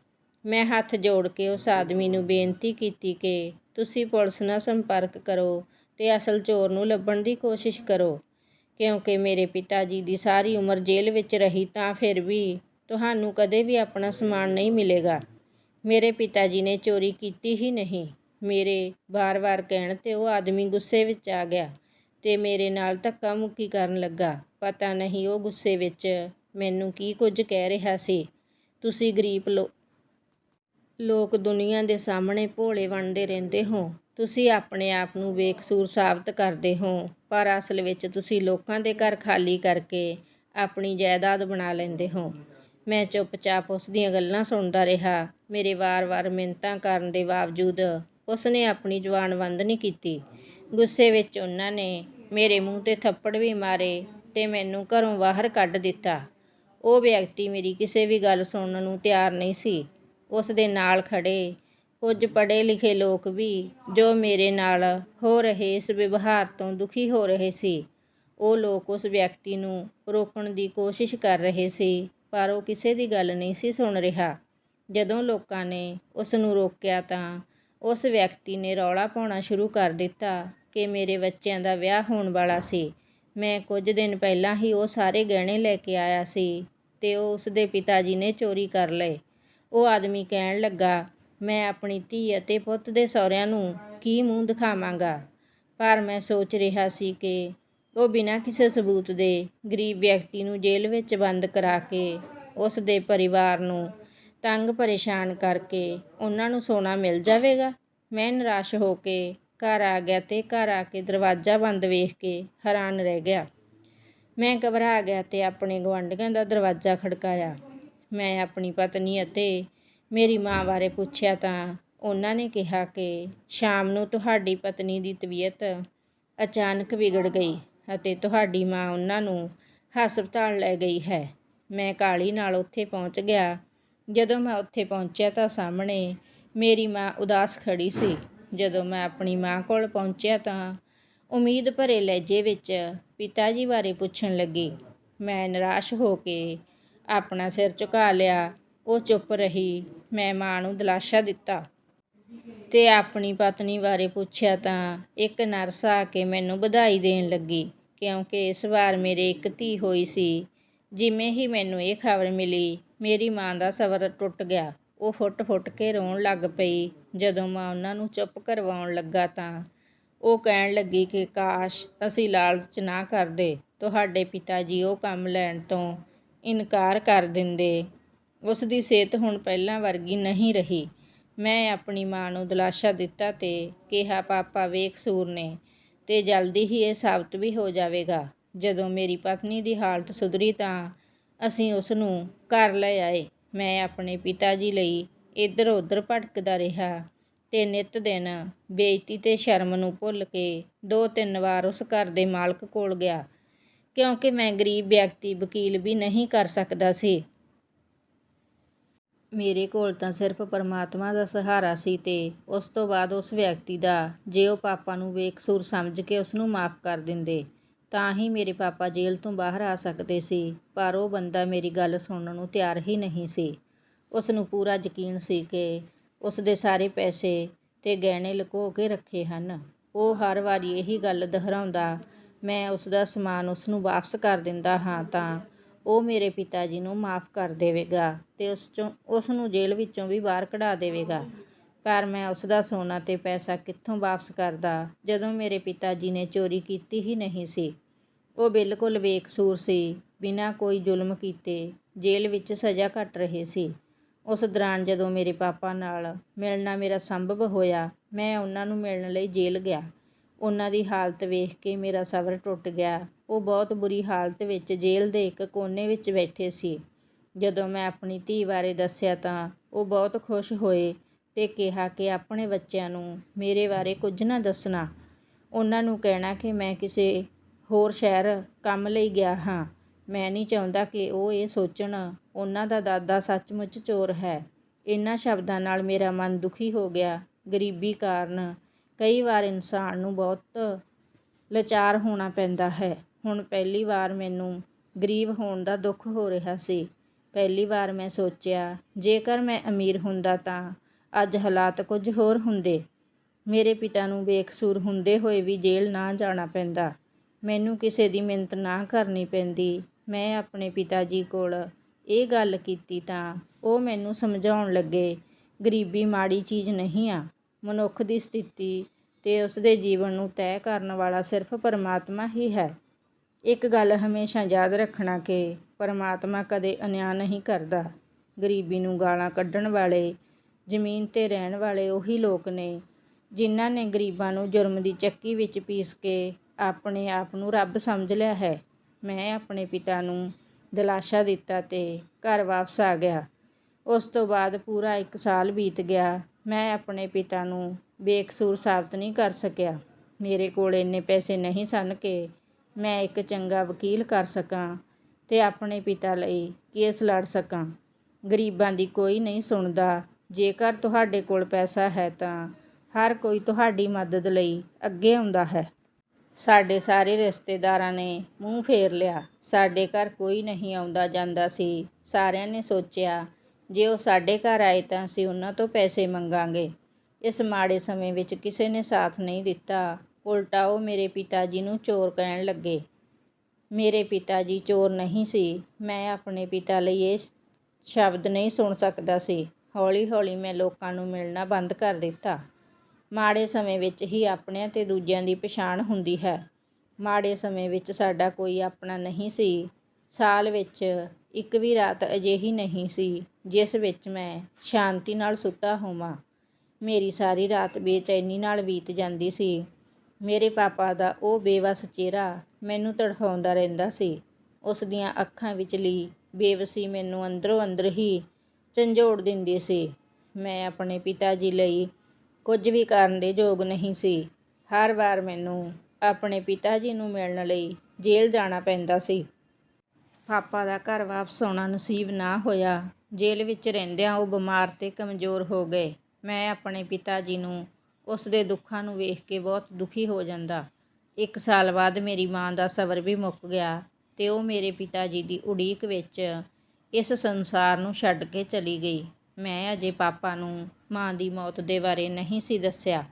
ਮੈਂ ਹੱਥ ਜੋੜ ਕੇ ਉਸ ਆਦਮੀ ਨੂੰ ਬੇਨਤੀ ਕੀਤੀ ਕਿ ਤੁਸੀਂ ਪੁਲਿਸ ਨਾਲ ਸੰਪਰਕ ਕਰੋ ਤੇ ਅਸਲ ਚੋਰ ਨੂੰ ਲੱਭਣ ਦੀ ਕੋਸ਼ਿਸ਼ ਕਰੋ। ਕਿਉਂਕਿ ਮੇਰੇ ਪਿਤਾ ਜੀ ਦੀ ਸਾਰੀ ਉਮਰ ਜੇਲ੍ਹ ਵਿੱਚ ਰਹੀ ਤਾਂ ਫਿਰ ਵੀ ਤੁਹਾਨੂੰ ਕਦੇ ਵੀ ਆਪਣਾ ਸਮਾਨ ਨਹੀਂ ਮਿਲੇਗਾ। ਮੇਰੇ ਪਿਤਾ ਜੀ ਨੇ ਚੋਰੀ ਕੀਤੀ ਹੀ ਨਹੀਂ। ਮੇਰੇ ਵਾਰ-ਵਾਰ ਕਹਿਣ ਤੇ ਉਹ ਆਦਮੀ ਗੁੱਸੇ ਵਿੱਚ ਆ ਗਿਆ ਤੇ ਮੇਰੇ ਨਾਲ ਧੱਕਾ ਮੁੱਕੀ ਕਰਨ ਲੱਗਾ। ਪਤਾ ਨਹੀਂ ਉਹ ਗੁੱਸੇ ਵਿੱਚ ਮੈਨੂੰ ਕੀ ਕੁਝ ਕਹਿ ਰਿਹਾ ਸੀ? ਤੁਸੀਂ ਗਰੀਬ ਲੋ, ਲੋਕ ਦੁਨੀਆ ਦੇ ਸਾਹਮਣੇ ਭੋਲੇ ਬਣਦੇ ਰਹਿੰਦੇ ਹੋ। ਤੁਸੀਂ ਆਪਣੇ ਆਪ ਨੂੰ ਬੇਕਸੂਰ ਸਾਬਤ ਕਰਦੇ ਹੋ, ਪਰ ਅਸਲ ਵਿੱਚ ਤੁਸੀਂ ਲੋਕਾਂ ਦੇ ਘਰ ਖਾਲੀ ਕਰਕੇ ਆਪਣੀ ਜਾਇਦਾਦ ਬਣਾ ਲੈਂਦੇ ਹੋ। ਮੈਂ ਚੁੱਪਚਾਪ ਉਸ ਦੀਆਂ ਗੱਲਾਂ ਸੁਣਦਾ ਰਿਹਾ। ਮੇਰੇ ਵਾਰ-ਵਾਰ ਮਿੰਨਤਾਂ ਕਰਨ ਦੇ ਬਾਵਜੂਦ ਉਸ ਨੇ ਆਪਣੀ ਜ਼ੁਬਾਨ ਬੰਦ ਨਹੀਂ ਕੀਤੀ। ਗੁੱਸੇ ਵਿੱਚ ਉਹਨਾਂ ਨੇ ਮੇਰੇ ਮੂੰਹ ਤੇ ਥੱਪੜ ਵੀ ਮਾਰੇ ਤੇ ਮੈਨੂੰ ਘਰੋਂ ਬਾਹਰ ਕੱਢ ਦਿੱਤਾ। ਉਹ ਵਿਅਕਤੀ ਮੇਰੀ ਕਿਸੇ ਵੀ ਗੱਲ ਸੁਣਨ ਨੂੰ ਤਿਆਰ ਨਹੀਂ ਸੀ। ਉਸ ਦੇ ਨਾਲ ਖੜੇ ਕੁਝ ਪੜ੍ਹੇ ਲਿਖੇ ਲੋਕ ਵੀ ਜੋ ਮੇਰੇ ਨਾਲ ਹੋ ਰਹੇ ਇਸ ਵਿਵਹਾਰ ਤੋਂ ਦੁਖੀ ਹੋ ਰਹੇ ਸੀ। ਉਹ ਲੋਕ ਉਸ ਵਿਅਕਤੀ ਨੂੰ ਰੋਕਣ ਦੀ ਕੋਸ਼ਿਸ਼ ਕਰ ਰਹੇ ਸੀ, ਪਰ ਉਹ ਕਿਸੇ ਦੀ ਗੱਲ ਨਹੀਂ ਸੀ ਸੁਣ ਰਿਹਾ। ਜਦੋਂ ਲੋਕਾਂ ਨੇ ਉਸ ਨੂੰ ਰੋਕਿਆ ਤਾਂ ਉਸ ਵਿਅਕਤੀ ਨੇ ਰੌਲਾ ਪਾਉਣਾ ਸ਼ੁਰੂ ਕਰ ਦਿੱਤਾ ਕਿ ਮੇਰੇ ਬੱਚਿਆਂ ਦਾ ਵਿਆਹ ਹੋਣ ਵਾਲਾ ਸੀ। ਮੈਂ ਕੁਝ ਦਿਨ ਪਹਿਲਾਂ ਹੀ ਉਹ ਸਾਰੇ ਗਹਿਣੇ ਲੈ ਕੇ ਆਇਆ ਸੀ। ਤੇ ਉਹ ਉਸ ਦੇ ਪਿਤਾ ਜੀ ਨੇ ਚੋਰੀ ਕਰ ਲਏ। ਉਹ ਆਦਮੀ ਕਹਿਣ ਲੱਗਾ, ਮੈਂ ਆਪਣੀ ਧੀ ਅਤੇ ਪੁੱਤ ਦੇ ਸਹੁਰਿਆਂ ਨੂੰ ਕੀ ਮੂੰਹ ਦਿਖਾਵਾਂਗਾ? ਪਰ ਮੈਂ ਸੋਚ ਰਿਹਾ ਸੀ ਕਿ ਉਹ ਬਿਨਾਂ ਕਿਸੇ ਸਬੂਤ ਦੇ ਗਰੀਬ ਵਿਅਕਤੀ ਨੂੰ ਜੇਲ੍ਹ ਵਿੱਚ ਬੰਦ ਕਰਾ ਕੇ ਉਸ ਦੇ ਪਰਿਵਾਰ ਨੂੰ ਤੰਗ ਪਰੇਸ਼ਾਨ ਕਰਕੇ ਉਹਨਾਂ ਨੂੰ ਸੋਨਾ ਮਿਲ ਜਾਵੇਗਾ। ਮੈਂ ਨਿਰਾਸ਼ ਹੋ ਕੇ ਘਰ ਆ ਗਿਆ ਤੇ ਘਰ ਆ ਕੇ ਦਰਵਾਜ਼ਾ ਬੰਦ ਵੇਖ ਕੇ ਹੈਰਾਨ ਰਹਿ ਗਿਆ। ਮੈਂ ਘਬਰਾ ਗਿਆ ਅਤੇ ਆਪਣੇ ਗੁਆਂਢੀਆਂ ਦਾ ਦਰਵਾਜ਼ਾ ਖੜਕਾਇਆ। ਮੈਂ ਆਪਣੀ ਪਤਨੀ ਅਤੇ ਮੇਰੀ ਮਾਂ ਬਾਰੇ ਪੁੱਛਿਆ ਤਾਂ ਉਹਨਾਂ ਨੇ ਕਿਹਾ ਕਿ ਸ਼ਾਮ ਨੂੰ ਤੁਹਾਡੀ ਪਤਨੀ ਦੀ ਤਬੀਅਤ ਅਚਾਨਕ ਵਿਗੜ ਗਈ ਅਤੇ ਤੁਹਾਡੀ ਮਾਂ ਉਹਨਾਂ ਨੂੰ ਹਸਪਤਾਲ ਲੈ ਗਈ ਹੈ। ਮੈਂ ਕਾਹਲੀ ਨਾਲ ਉੱਥੇ ਪਹੁੰਚ ਗਿਆ। ਜਦੋਂ ਮੈਂ ਉੱਥੇ ਪਹੁੰਚਿਆ ਤਾਂ ਸਾਹਮਣੇ ਮੇਰੀ ਮਾਂ ਉਦਾਸ ਖੜ੍ਹੀ ਸੀ। ਜਦੋਂ ਮੈਂ ਆਪਣੀ ਮਾਂ ਕੋਲ ਪਹੁੰਚਿਆ ਤਾਂ ਉਮੀਦ ਭਰੇ ਲਹਿਜੇ ਵਿੱਚ ਪਿਤਾ ਜੀ ਬਾਰੇ ਪੁੱਛਣ ਲੱਗੀ। ਮੈਂ ਨਿਰਾਸ਼ ਹੋ ਕੇ ਆਪਣਾ ਸਿਰ ਝੁਕਾ ਲਿਆ। ਉਹ ਚੁੱਪ ਰਹੀ। ਮੈਂ ਮਾਂ ਨੂੰ ਦਿਲਾਸਾ ਦਿੱਤਾ ਤੇ ਆਪਣੀ ਪਤਨੀ ਬਾਰੇ ਪੁੱਛਿਆ ਤਾਂ ਇੱਕ ਨਰਸ ਆ ਕੇ ਮੈਨੂੰ ਵਧਾਈ ਦੇਣ ਲੱਗੀ, ਕਿਉਂਕਿ ਇਸ ਵਾਰ ਮੇਰੇ ਇੱਕ ਧੀ ਹੋਈ ਸੀ। ਜਿਵੇਂ ਹੀ ਮੈਨੂੰ ਇਹ ਖਬਰ ਮਿਲੀ, ਮੇਰੀ ਮਾਂ ਦਾ ਸਬਰ ਟੁੱਟ ਗਿਆ। ਉਹ ਫੁੱਟ-ਫੁੱਟ ਕੇ ਰੋਣ ਲੱਗ ਪਈ। ਜਦੋਂ ਮੈਂ ਉਹਨਾਂ ਨੂੰ ਚੁੱਪ ਕਰਵਾਉਣ ਲੱਗਾ ਤਾਂ ਉਹ ਕਹਿਣ ਲੱਗੀ ਕਿ, ਕਾਸ਼ ਅਸੀਂ ਲਾਲਚ ਨਾ ਕਰਦੇ। ਤੁਹਾਡੇ ਪਿਤਾ ਜੀ ਉਹ ਕੰਮ ਲੈਣ ਤੋਂ ਇਨਕਾਰ ਕਰ ਦਿੰਦੇ। ਉਸ ਦੀ ਸਿਹਤ ਹੁਣ ਪਹਿਲਾਂ ਵਰਗੀ ਨਹੀਂ ਰਹੀ। ਮੈਂ ਆਪਣੀ ਮਾਂ ਨੂੰ ਦਿਲਾਸਾ ਦਿੱਤਾ ਤੇ ਕਿਹਾ, ਪਾਪਾ ਬੇਕਸੂਰ ਨੇ ਤੇ ਜਲਦੀ ਹੀ ਇਹ ਸਾਬਤ ਵੀ ਹੋ ਜਾਵੇਗਾ। ਜਦੋਂ ਮੇਰੀ ਪਤਨੀ ਦੀ ਹਾਲਤ ਸੁਧਰੀ ਤਾਂ ਅਸੀਂ ਉਸ ਨੂੰ ਘਰ ਲੈ ਆਏ। ਮੈਂ ਆਪਣੇ ਪਿਤਾ ਜੀ ਲਈ ਇੱਧਰ ਉੱਧਰ ਭਟਕਦਾ ਰਿਹਾ। ਅਤੇ ਨਿੱਤ ਦਿਨ ਬੇਇੱਜ਼ਤੀ ਅਤੇ ਸ਼ਰਮ ਨੂੰ ਭੁੱਲ ਕੇ ਦੋ ਤਿੰਨ ਵਾਰ ਉਸ ਘਰ ਦੇ ਮਾਲਕ ਕੋਲ ਗਿਆ। ਕਿਉਂਕਿ ਮੈਂ ਗਰੀਬ ਵਿਅਕਤੀ, ਵਕੀਲ ਵੀ ਨਹੀਂ ਕਰ ਸਕਦਾ ਸੀ। ਮੇਰੇ ਕੋਲ ਤਾਂ ਸਿਰਫ ਪਰਮਾਤਮਾ ਦਾ ਸਹਾਰਾ ਸੀ ਤੇ ਉਸ ਤੋਂ ਬਾਅਦ ਉਸ ਵਿਅਕਤੀ ਦਾ ਜੇ ਉਹ ਪਾਪਾ ਨੂੰ ਬੇਕਸੂਰ ਸਮਝ ਕੇ ਉਸ ਨੂੰ ਮਾਫ ਕਰ ਦਿੰਦੇ, ਤਾਂ ਹੀ ਮੇਰੇ ਪਾਪਾ ਜੇਲ੍ਹ ਤੋਂ ਬਾਹਰ ਆ ਸਕਦੇ ਸੀ, ਪਰ ਉਹ ਬੰਦਾ ਮੇਰੀ ਗੱਲ ਸੁਣਨ ਨੂੰ ਤਿਆਰ ਹੀ ਨਹੀਂ ਸੀ। ਉਸ ਨੂੰ ਪੂਰਾ ਯਕੀਨ ਸੀ ਕਿ ਉਸ ਦੇ ਸਾਰੇ ਪੈਸੇ ਤੇ ਗਹਿਣੇ ਲੁਕੋ ਕੇ ਰੱਖੇ ਹਨ। ਉਹ ਹਰ ਵਾਰੀ ਇਹੀ ਗੱਲ ਦੁਹਰਾਉਂਦਾ, ਮੈਂ ਉਸ ਦਾ ਸਮਾਨ ਉਸ ਨੂੰ ਵਾਪਸ ਕਰ ਦਿੰਦਾ ਹਾਂ ਤਾਂ ਉਹ ਮੇਰੇ ਪਿਤਾ ਜੀ ਨੂੰ ਮਾਫ ਕਰ ਦੇਵੇਗਾ ਤੇ ਉਸ ਚੋਂ ਉਸ ਨੂੰ ਜੇਲ੍ਹ ਵਿੱਚੋਂ ਵੀ ਬਾਹਰ ਕਢਾ ਦੇਵੇਗਾ। ਪਰ ਮੈਂ ਉਸ ਦਾ ਸੋਨਾ ਤੇ ਪੈਸਾ ਕਿੱਥੋਂ ਵਾਪਸ ਕਰਦਾ? ਜਦੋਂ ਮੇਰੇ ਪਿਤਾ ਜੀ ਨੇ ਚੋਰੀ ਕੀਤੀ ਹੀ ਨਹੀਂ ਸੀ। ਉਹ ਬਿਲਕੁਲ ਬੇਕਸੂਰ ਸੀ, ਬਿਨਾਂ ਕੋਈ ਜ਼ੁਲਮ ਕੀਤੇ ਜੇਲ੍ਹ ਵਿੱਚ ਸਜ਼ਾ ਕੱਟ ਰਹੇ ਸੀ। ਉਸ ਦੌਰਾਨ ਜਦੋਂ ਮੇਰੇ ਪਾਪਾ ਨਾਲ ਮਿਲਣਾ ਮੇਰਾ ਸੰਭਵ ਹੋਇਆ, ਮੈਂ ਉਹਨਾਂ ਨੂੰ ਮਿਲਣ ਲਈ ਜੇਲ੍ਹ ਗਿਆ। ਉਹਨਾਂ ਦੀ ਹਾਲਤ ਵੇਖ ਕੇ ਮੇਰਾ ਸਬਰ ਟੁੱਟ ਗਿਆ। ਉਹ ਬਹੁਤ ਬੁਰੀ ਹਾਲਤ ਵਿੱਚ ਜੇਲ੍ਹ ਦੇ ਇੱਕ ਕੋਨੇ ਵਿੱਚ ਬੈਠੇ ਸੀ। ਜਦੋਂ ਮੈਂ ਆਪਣੀ ਧੀ ਬਾਰੇ ਦੱਸਿਆ ਤਾਂ ਉਹ ਬਹੁਤ ਖੁਸ਼ ਹੋਏ ਤੇ ਕਿਹਾ ਕਿ ਆਪਣੇ ਬੱਚਿਆਂ ਨੂੰ ਮੇਰੇ ਬਾਰੇ ਕੁਝ ਨਾ ਦੱਸਣਾ। ਉਹਨਾਂ ਨੂੰ ਕਹਿਣਾ ਕਿ ਮੈਂ ਕਿਸੇ ਹੋਰ ਸ਼ਹਿਰ ਕੰਮ ਲਈ ਗਿਆ ਹਾਂ। ਮੈਂ ਨਹੀਂ ਚਾਹੁੰਦਾ ਕਿ ਉਹ ਇਹ ਸੋਚਣ, ਉਹਨਾਂ ਦਾ ਦਾਦਾ ਸੱਚਮੁੱਚ ਚੋਰ ਹੈ। ਇਹਨਾਂ ਸ਼ਬਦਾਂ ਨਾਲ ਮੇਰਾ ਮਨ ਦੁਖੀ ਹੋ ਗਿਆ। ਗਰੀਬੀ ਕਾਰਨ ਕਈ ਵਾਰ ਇਨਸਾਨ ਨੂੰ ਬਹੁਤ ਲਾਚਾਰ ਹੋਣਾ ਪੈਂਦਾ ਹੈ। ਹੁਣ ਪਹਿਲੀ ਵਾਰ ਮੈਨੂੰ ਗਰੀਬ ਹੋਣ ਦਾ ਦੁੱਖ ਹੋ ਰਿਹਾ ਸੀ। ਪਹਿਲੀ ਵਾਰ ਮੈਂ ਸੋਚਿਆ, ਜੇਕਰ ਮੈਂ ਅਮੀਰ ਹੁੰਦਾ ਤਾਂ ਅੱਜ ਹਾਲਾਤ ਕੁਝ ਹੋਰ ਹੁੰਦੇ। ਮੇਰੇ ਪਿਤਾ ਨੂੰ ਬੇਕਸੂਰ ਹੁੰਦੇ ਹੋਏ ਵੀ ਜੇਲ੍ਹ ਨਾ ਜਾਣਾ ਪੈਂਦਾ। ਮੈਨੂੰ ਕਿਸੇ ਦੀ ਮਿਹਨਤ ਨਾ ਕਰਨੀ ਪੈਂਦੀ। ਮੈਂ ਆਪਣੇ ਪਿਤਾ ਜੀ ਕੋਲ ਇਹ ਗੱਲ ਕੀਤੀ ਤਾਂ ਉਹ ਮੈਨੂੰ ਸਮਝਾਉਣ ਲੱਗੇ, ਗਰੀਬੀ ਮਾੜੀ ਚੀਜ਼ ਨਹੀਂ ਆ। ਮਨੁੱਖ ਦੀ ਸਥਿਤੀ ਤੇ ਉਸ ਦੇ ਜੀਵਨ ਨੂੰ ਤੈਅ ਕਰਨ ਵਾਲਾ ਸਿਰਫ ਪਰਮਾਤਮਾ ਹੀ ਹੈ। ਇੱਕ ਗੱਲ ਹਮੇਸ਼ਾ ਯਾਦ ਰੱਖਣਾ ਕਿ ਪਰਮਾਤਮਾ ਕਦੇ ਅਨਿਆਂ ਨਹੀਂ ਕਰਦਾ। ਗਰੀਬੀ ਨੂੰ ਗਾਲਾਂ ਕੱਢਣ ਵਾਲੇ, ਜ਼ਮੀਨ ਤੇ ਰਹਿਣ ਵਾਲੇ ਉਹੀ ਲੋਕ ਨੇ, ਜਿਨ੍ਹਾਂ ਨੇ ਗਰੀਬਾਂ ਨੂੰ ਜੁਰਮ ਦੀ ਚੱਕੀ ਵਿੱਚ ਪੀਸ ਕੇ ਆਪਣੇ ਆਪ ਨੂੰ ਰੱਬ ਸਮਝ ਲਿਆ ਹੈ। ਮੈਂ ਆਪਣੇ ਪਿਤਾ ਨੂੰ ਦਿਲਾਸਾ ਦਿੱਤਾ ਤੇ ਘਰ ਵਾਪਸ ਆ ਗਿਆ। ਉਸ ਤੋਂ ਬਾਅਦ ਪੂਰਾ 1 ਸਾਲ ਬੀਤ ਗਿਆ। ਮੈਂ ਆਪਣੇ ਪਿਤਾ ਨੂੰ ਬੇਕਸੂਰ ਸਾਬਤ ਨਹੀਂ ਕਰ ਸਕਿਆ। ਮੇਰੇ ਕੋਲ ਇੰਨੇ ਪੈਸੇ ਨਹੀਂ ਸਨ ਕਿ ਮੈਂ ਇੱਕ ਚੰਗਾ ਵਕੀਲ ਕਰ ਸਕਾਂ ਤੇ ਆਪਣੇ ਪਿਤਾ ਲਈ ਕੇਸ ਲੜ ਸਕਾਂ। ਗਰੀਬਾਂ ਦੀ ਕੋਈ ਨਹੀਂ ਸੁਣਦਾ। ਜੇਕਰ ਤੁਹਾਡੇ ਕੋਲ ਪੈਸਾ ਹੈ ਤਾਂ ਹਰ ਕੋਈ ਤੁਹਾਡੀ ਮਦਦ ਲਈ ਅੱਗੇ ਆਉਂਦਾ ਹੈ। ਸਾਡੇ ਸਾਰੇ ਰਿਸ਼ਤੇਦਾਰਾਂ ਨੇ ਮੂੰਹ ਫੇਰ ਲਿਆ। ਸਾਡੇ ਘਰ ਕੋਈ ਨਹੀਂ ਆਉਂਦਾ ਜਾਂਦਾ ਸੀ। ਸਾਰਿਆਂ ਨੇ ਸੋਚਿਆ, ਜੇ ਉਹ ਸਾਡੇ ਘਰ ਆਏ ਤਾਂ ਅਸੀਂ ਉਹਨਾਂ ਤੋਂ ਪੈਸੇ ਮੰਗਾਂਗੇ। ਇਸ ਮਾੜੇ ਸਮੇਂ ਵਿੱਚ ਕਿਸੇ ਨੇ ਸਾਥ ਨਹੀਂ ਦਿੱਤਾ। ਉਲਟਾ ਉਹ ਮੇਰੇ ਪਿਤਾ ਜੀ ਨੂੰ ਚੋਰ ਕਹਿਣ ਲੱਗੇ। ਮੇਰੇ ਪਿਤਾ ਜੀ ਚੋਰ ਨਹੀਂ ਸੀ। ਮੈਂ ਆਪਣੇ ਪਿਤਾ ਲਈ ਇਹ ਸ਼ਬਦ ਨਹੀਂ ਸੁਣ ਸਕਦਾ ਸੀ। ਹੌਲੀ-ਹੌਲੀ ਮੈਂ ਲੋਕਾਂ ਨੂੰ ਮਿਲਣਾ ਬੰਦ ਕਰ ਦਿੱਤਾ। ਮਾੜੇ ਸਮੇਂ ਵਿੱਚ ਹੀ ਆਪਣਿਆਂ ਅਤੇ ਦੂਜਿਆਂ ਦੀ ਪਛਾਣ ਹੁੰਦੀ ਹੈ। ਮਾੜੇ ਸਮੇਂ ਵਿੱਚ ਸਾਡਾ ਕੋਈ ਆਪਣਾ ਨਹੀਂ ਸੀ। ਸਾਲ ਵਿੱਚ ਇੱਕ ਵੀ ਰਾਤ ਅਜਿਹੀ ਨਹੀਂ ਸੀ ਜਿਸ ਵਿੱਚ ਮੈਂ ਸ਼ਾਂਤੀ ਨਾਲ ਸੁੱਤਾ ਹੋਵਾਂ। ਮੇਰੀ ਸਾਰੀ ਰਾਤ ਬੇਚੈਨੀ ਨਾਲ ਬੀਤ ਜਾਂਦੀ ਸੀ। ਮੇਰੇ ਪਾਪਾ ਦਾ ਉਹ ਬੇਵਸ ਚਿਹਰਾ ਮੈਨੂੰ ਤੜਫਾਉਂਦਾ ਰਹਿੰਦਾ ਸੀ। ਉਸ ਦੀਆਂ ਅੱਖਾਂ ਵਿਚਲੀ ਬੇਵਸੀ ਮੈਨੂੰ ਅੰਦਰੋਂ ਅੰਦਰ ਹੀ ਝੰਜੋੜ ਦਿੰਦੀ ਸੀ। ਮੈਂ ਆਪਣੇ ਪਿਤਾ ਜੀ ਲਈ ਕੁਝ ਵੀ ਕਰਨ ਦੇ ਯੋਗ ਨਹੀਂ ਸੀ। ਹਰ ਵਾਰ ਮੈਨੂੰ ਆਪਣੇ ਪਿਤਾ ਜੀ ਨੂੰ ਮਿਲਣ ਲਈ ਜੇਲ੍ਹ ਜਾਣਾ ਪੈਂਦਾ ਸੀ। ਪਾਪਾ ਦਾ ਘਰ ਵਾਪਸ ਆਉਣਾ ਨਸੀਬ ਨਾ ਹੋਇਆ। ਜੇਲ੍ਹ ਵਿੱਚ ਰਹਿੰਦਿਆਂ ਉਹ ਬਿਮਾਰ ਤੇ ਕਮਜ਼ੋਰ ਹੋ ਗਏ। ਮੈਂ ਆਪਣੇ ਪਿਤਾ ਜੀ ਨੂੰ ਉਸ ਦੇ ਦੁੱਖਾਂ ਨੂੰ ਵੇਖ ਕੇ ਬਹੁਤ ਦੁਖੀ ਹੋ ਜਾਂਦਾ। ਇੱਕ ਸਾਲ ਬਾਅਦ ਮੇਰੀ ਮਾਂ ਦਾ ਸਬਰ ਵੀ ਮੁੱਕ ਗਿਆ ਤੇ ਉਹ ਮੇਰੇ ਪਿਤਾ ਜੀ ਦੀ ਉਡੀਕ ਵਿੱਚ ਇਸ ਸੰਸਾਰ ਨੂੰ ਛੱਡ ਕੇ ਚਲੀ ਗਈ। ਮੈਂ ਅਜੇ ਪਾਪਾ ਨੂੰ ਮਾਂ ਦੀ ਮੌਤ ਦੇ ਬਾਰੇ ਨਹੀਂ ਸੀ ਦੱਸਿਆ।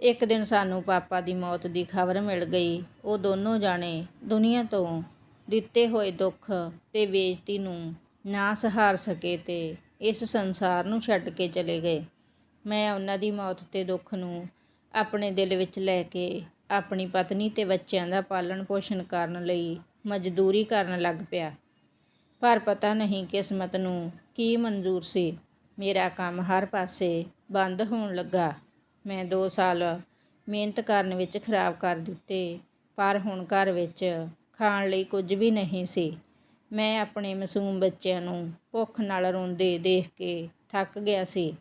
ਇੱਕ ਦਿਨ ਸਾਨੂੰ ਪਾਪਾ ਦੀ ਮੌਤ ਦੀ ਖਬਰ ਮਿਲ ਗਈ। ਉਹ ਦੋਨੋਂ ਜਾਣੇ ਦੁਨੀਆ ਤੋਂ ਦਿੱਤੇ ਹੋਏ ਦੁੱਖ ਤੇ ਬੇਇੱਜ਼ਤੀ ਨੂੰ ਨਾ ਸਹਾਰ ਸਕੇ ਤੇ ਇਸ ਸੰਸਾਰ ਨੂੰ ਛੱਡ ਕੇ ਚਲੇ ਗਏ। ਮੈਂ ਉਹਨਾਂ ਦੀ ਮੌਤ ਤੇ ਦੁੱਖ ਨੂੰ ਆਪਣੇ ਦਿਲ ਵਿੱਚ ਲੈ ਕੇ ਆਪਣੀ ਪਤਨੀ ਤੇ ਬੱਚਿਆਂ ਦਾ ਪਾਲਣ ਪੋਸ਼ਣ ਕਰਨ ਲਈ ਮਜ਼ਦੂਰੀ ਕਰਨ ਲੱਗ ਪਿਆ। ਪਰ ਪਤਾ ਨਹੀਂ ਕਿਸਮਤ ਨੂੰ ਕੀ ਮਨਜ਼ੂਰ ਸੀ। ਮੇਰਾ ਕੰਮ ਹਰ ਪਾਸੇ ਬੰਦ ਹੋਣ ਲੱਗਾ। ਮੈਂ 2 ਸਾਲ ਮਿਹਨਤ ਕਰਨ ਵਿੱਚ ਖਰਾਬ ਕਰ ਦਿੱਤੇ, ਪਰ ਹੁਣ ਘਰ ਵਿੱਚ ਖਾਣ ਲਈ ਕੁਝ ਵੀ ਨਹੀਂ ਸੀ। ਮੈਂ ਆਪਣੇ ਮਾਸੂਮ ਬੱਚਿਆਂ ਨੂੰ ਭੁੱਖ ਨਾਲ ਰੋਂਦੇ ਦੇਖ ਕੇ ਥੱਕ ਗਿਆ ਸੀ।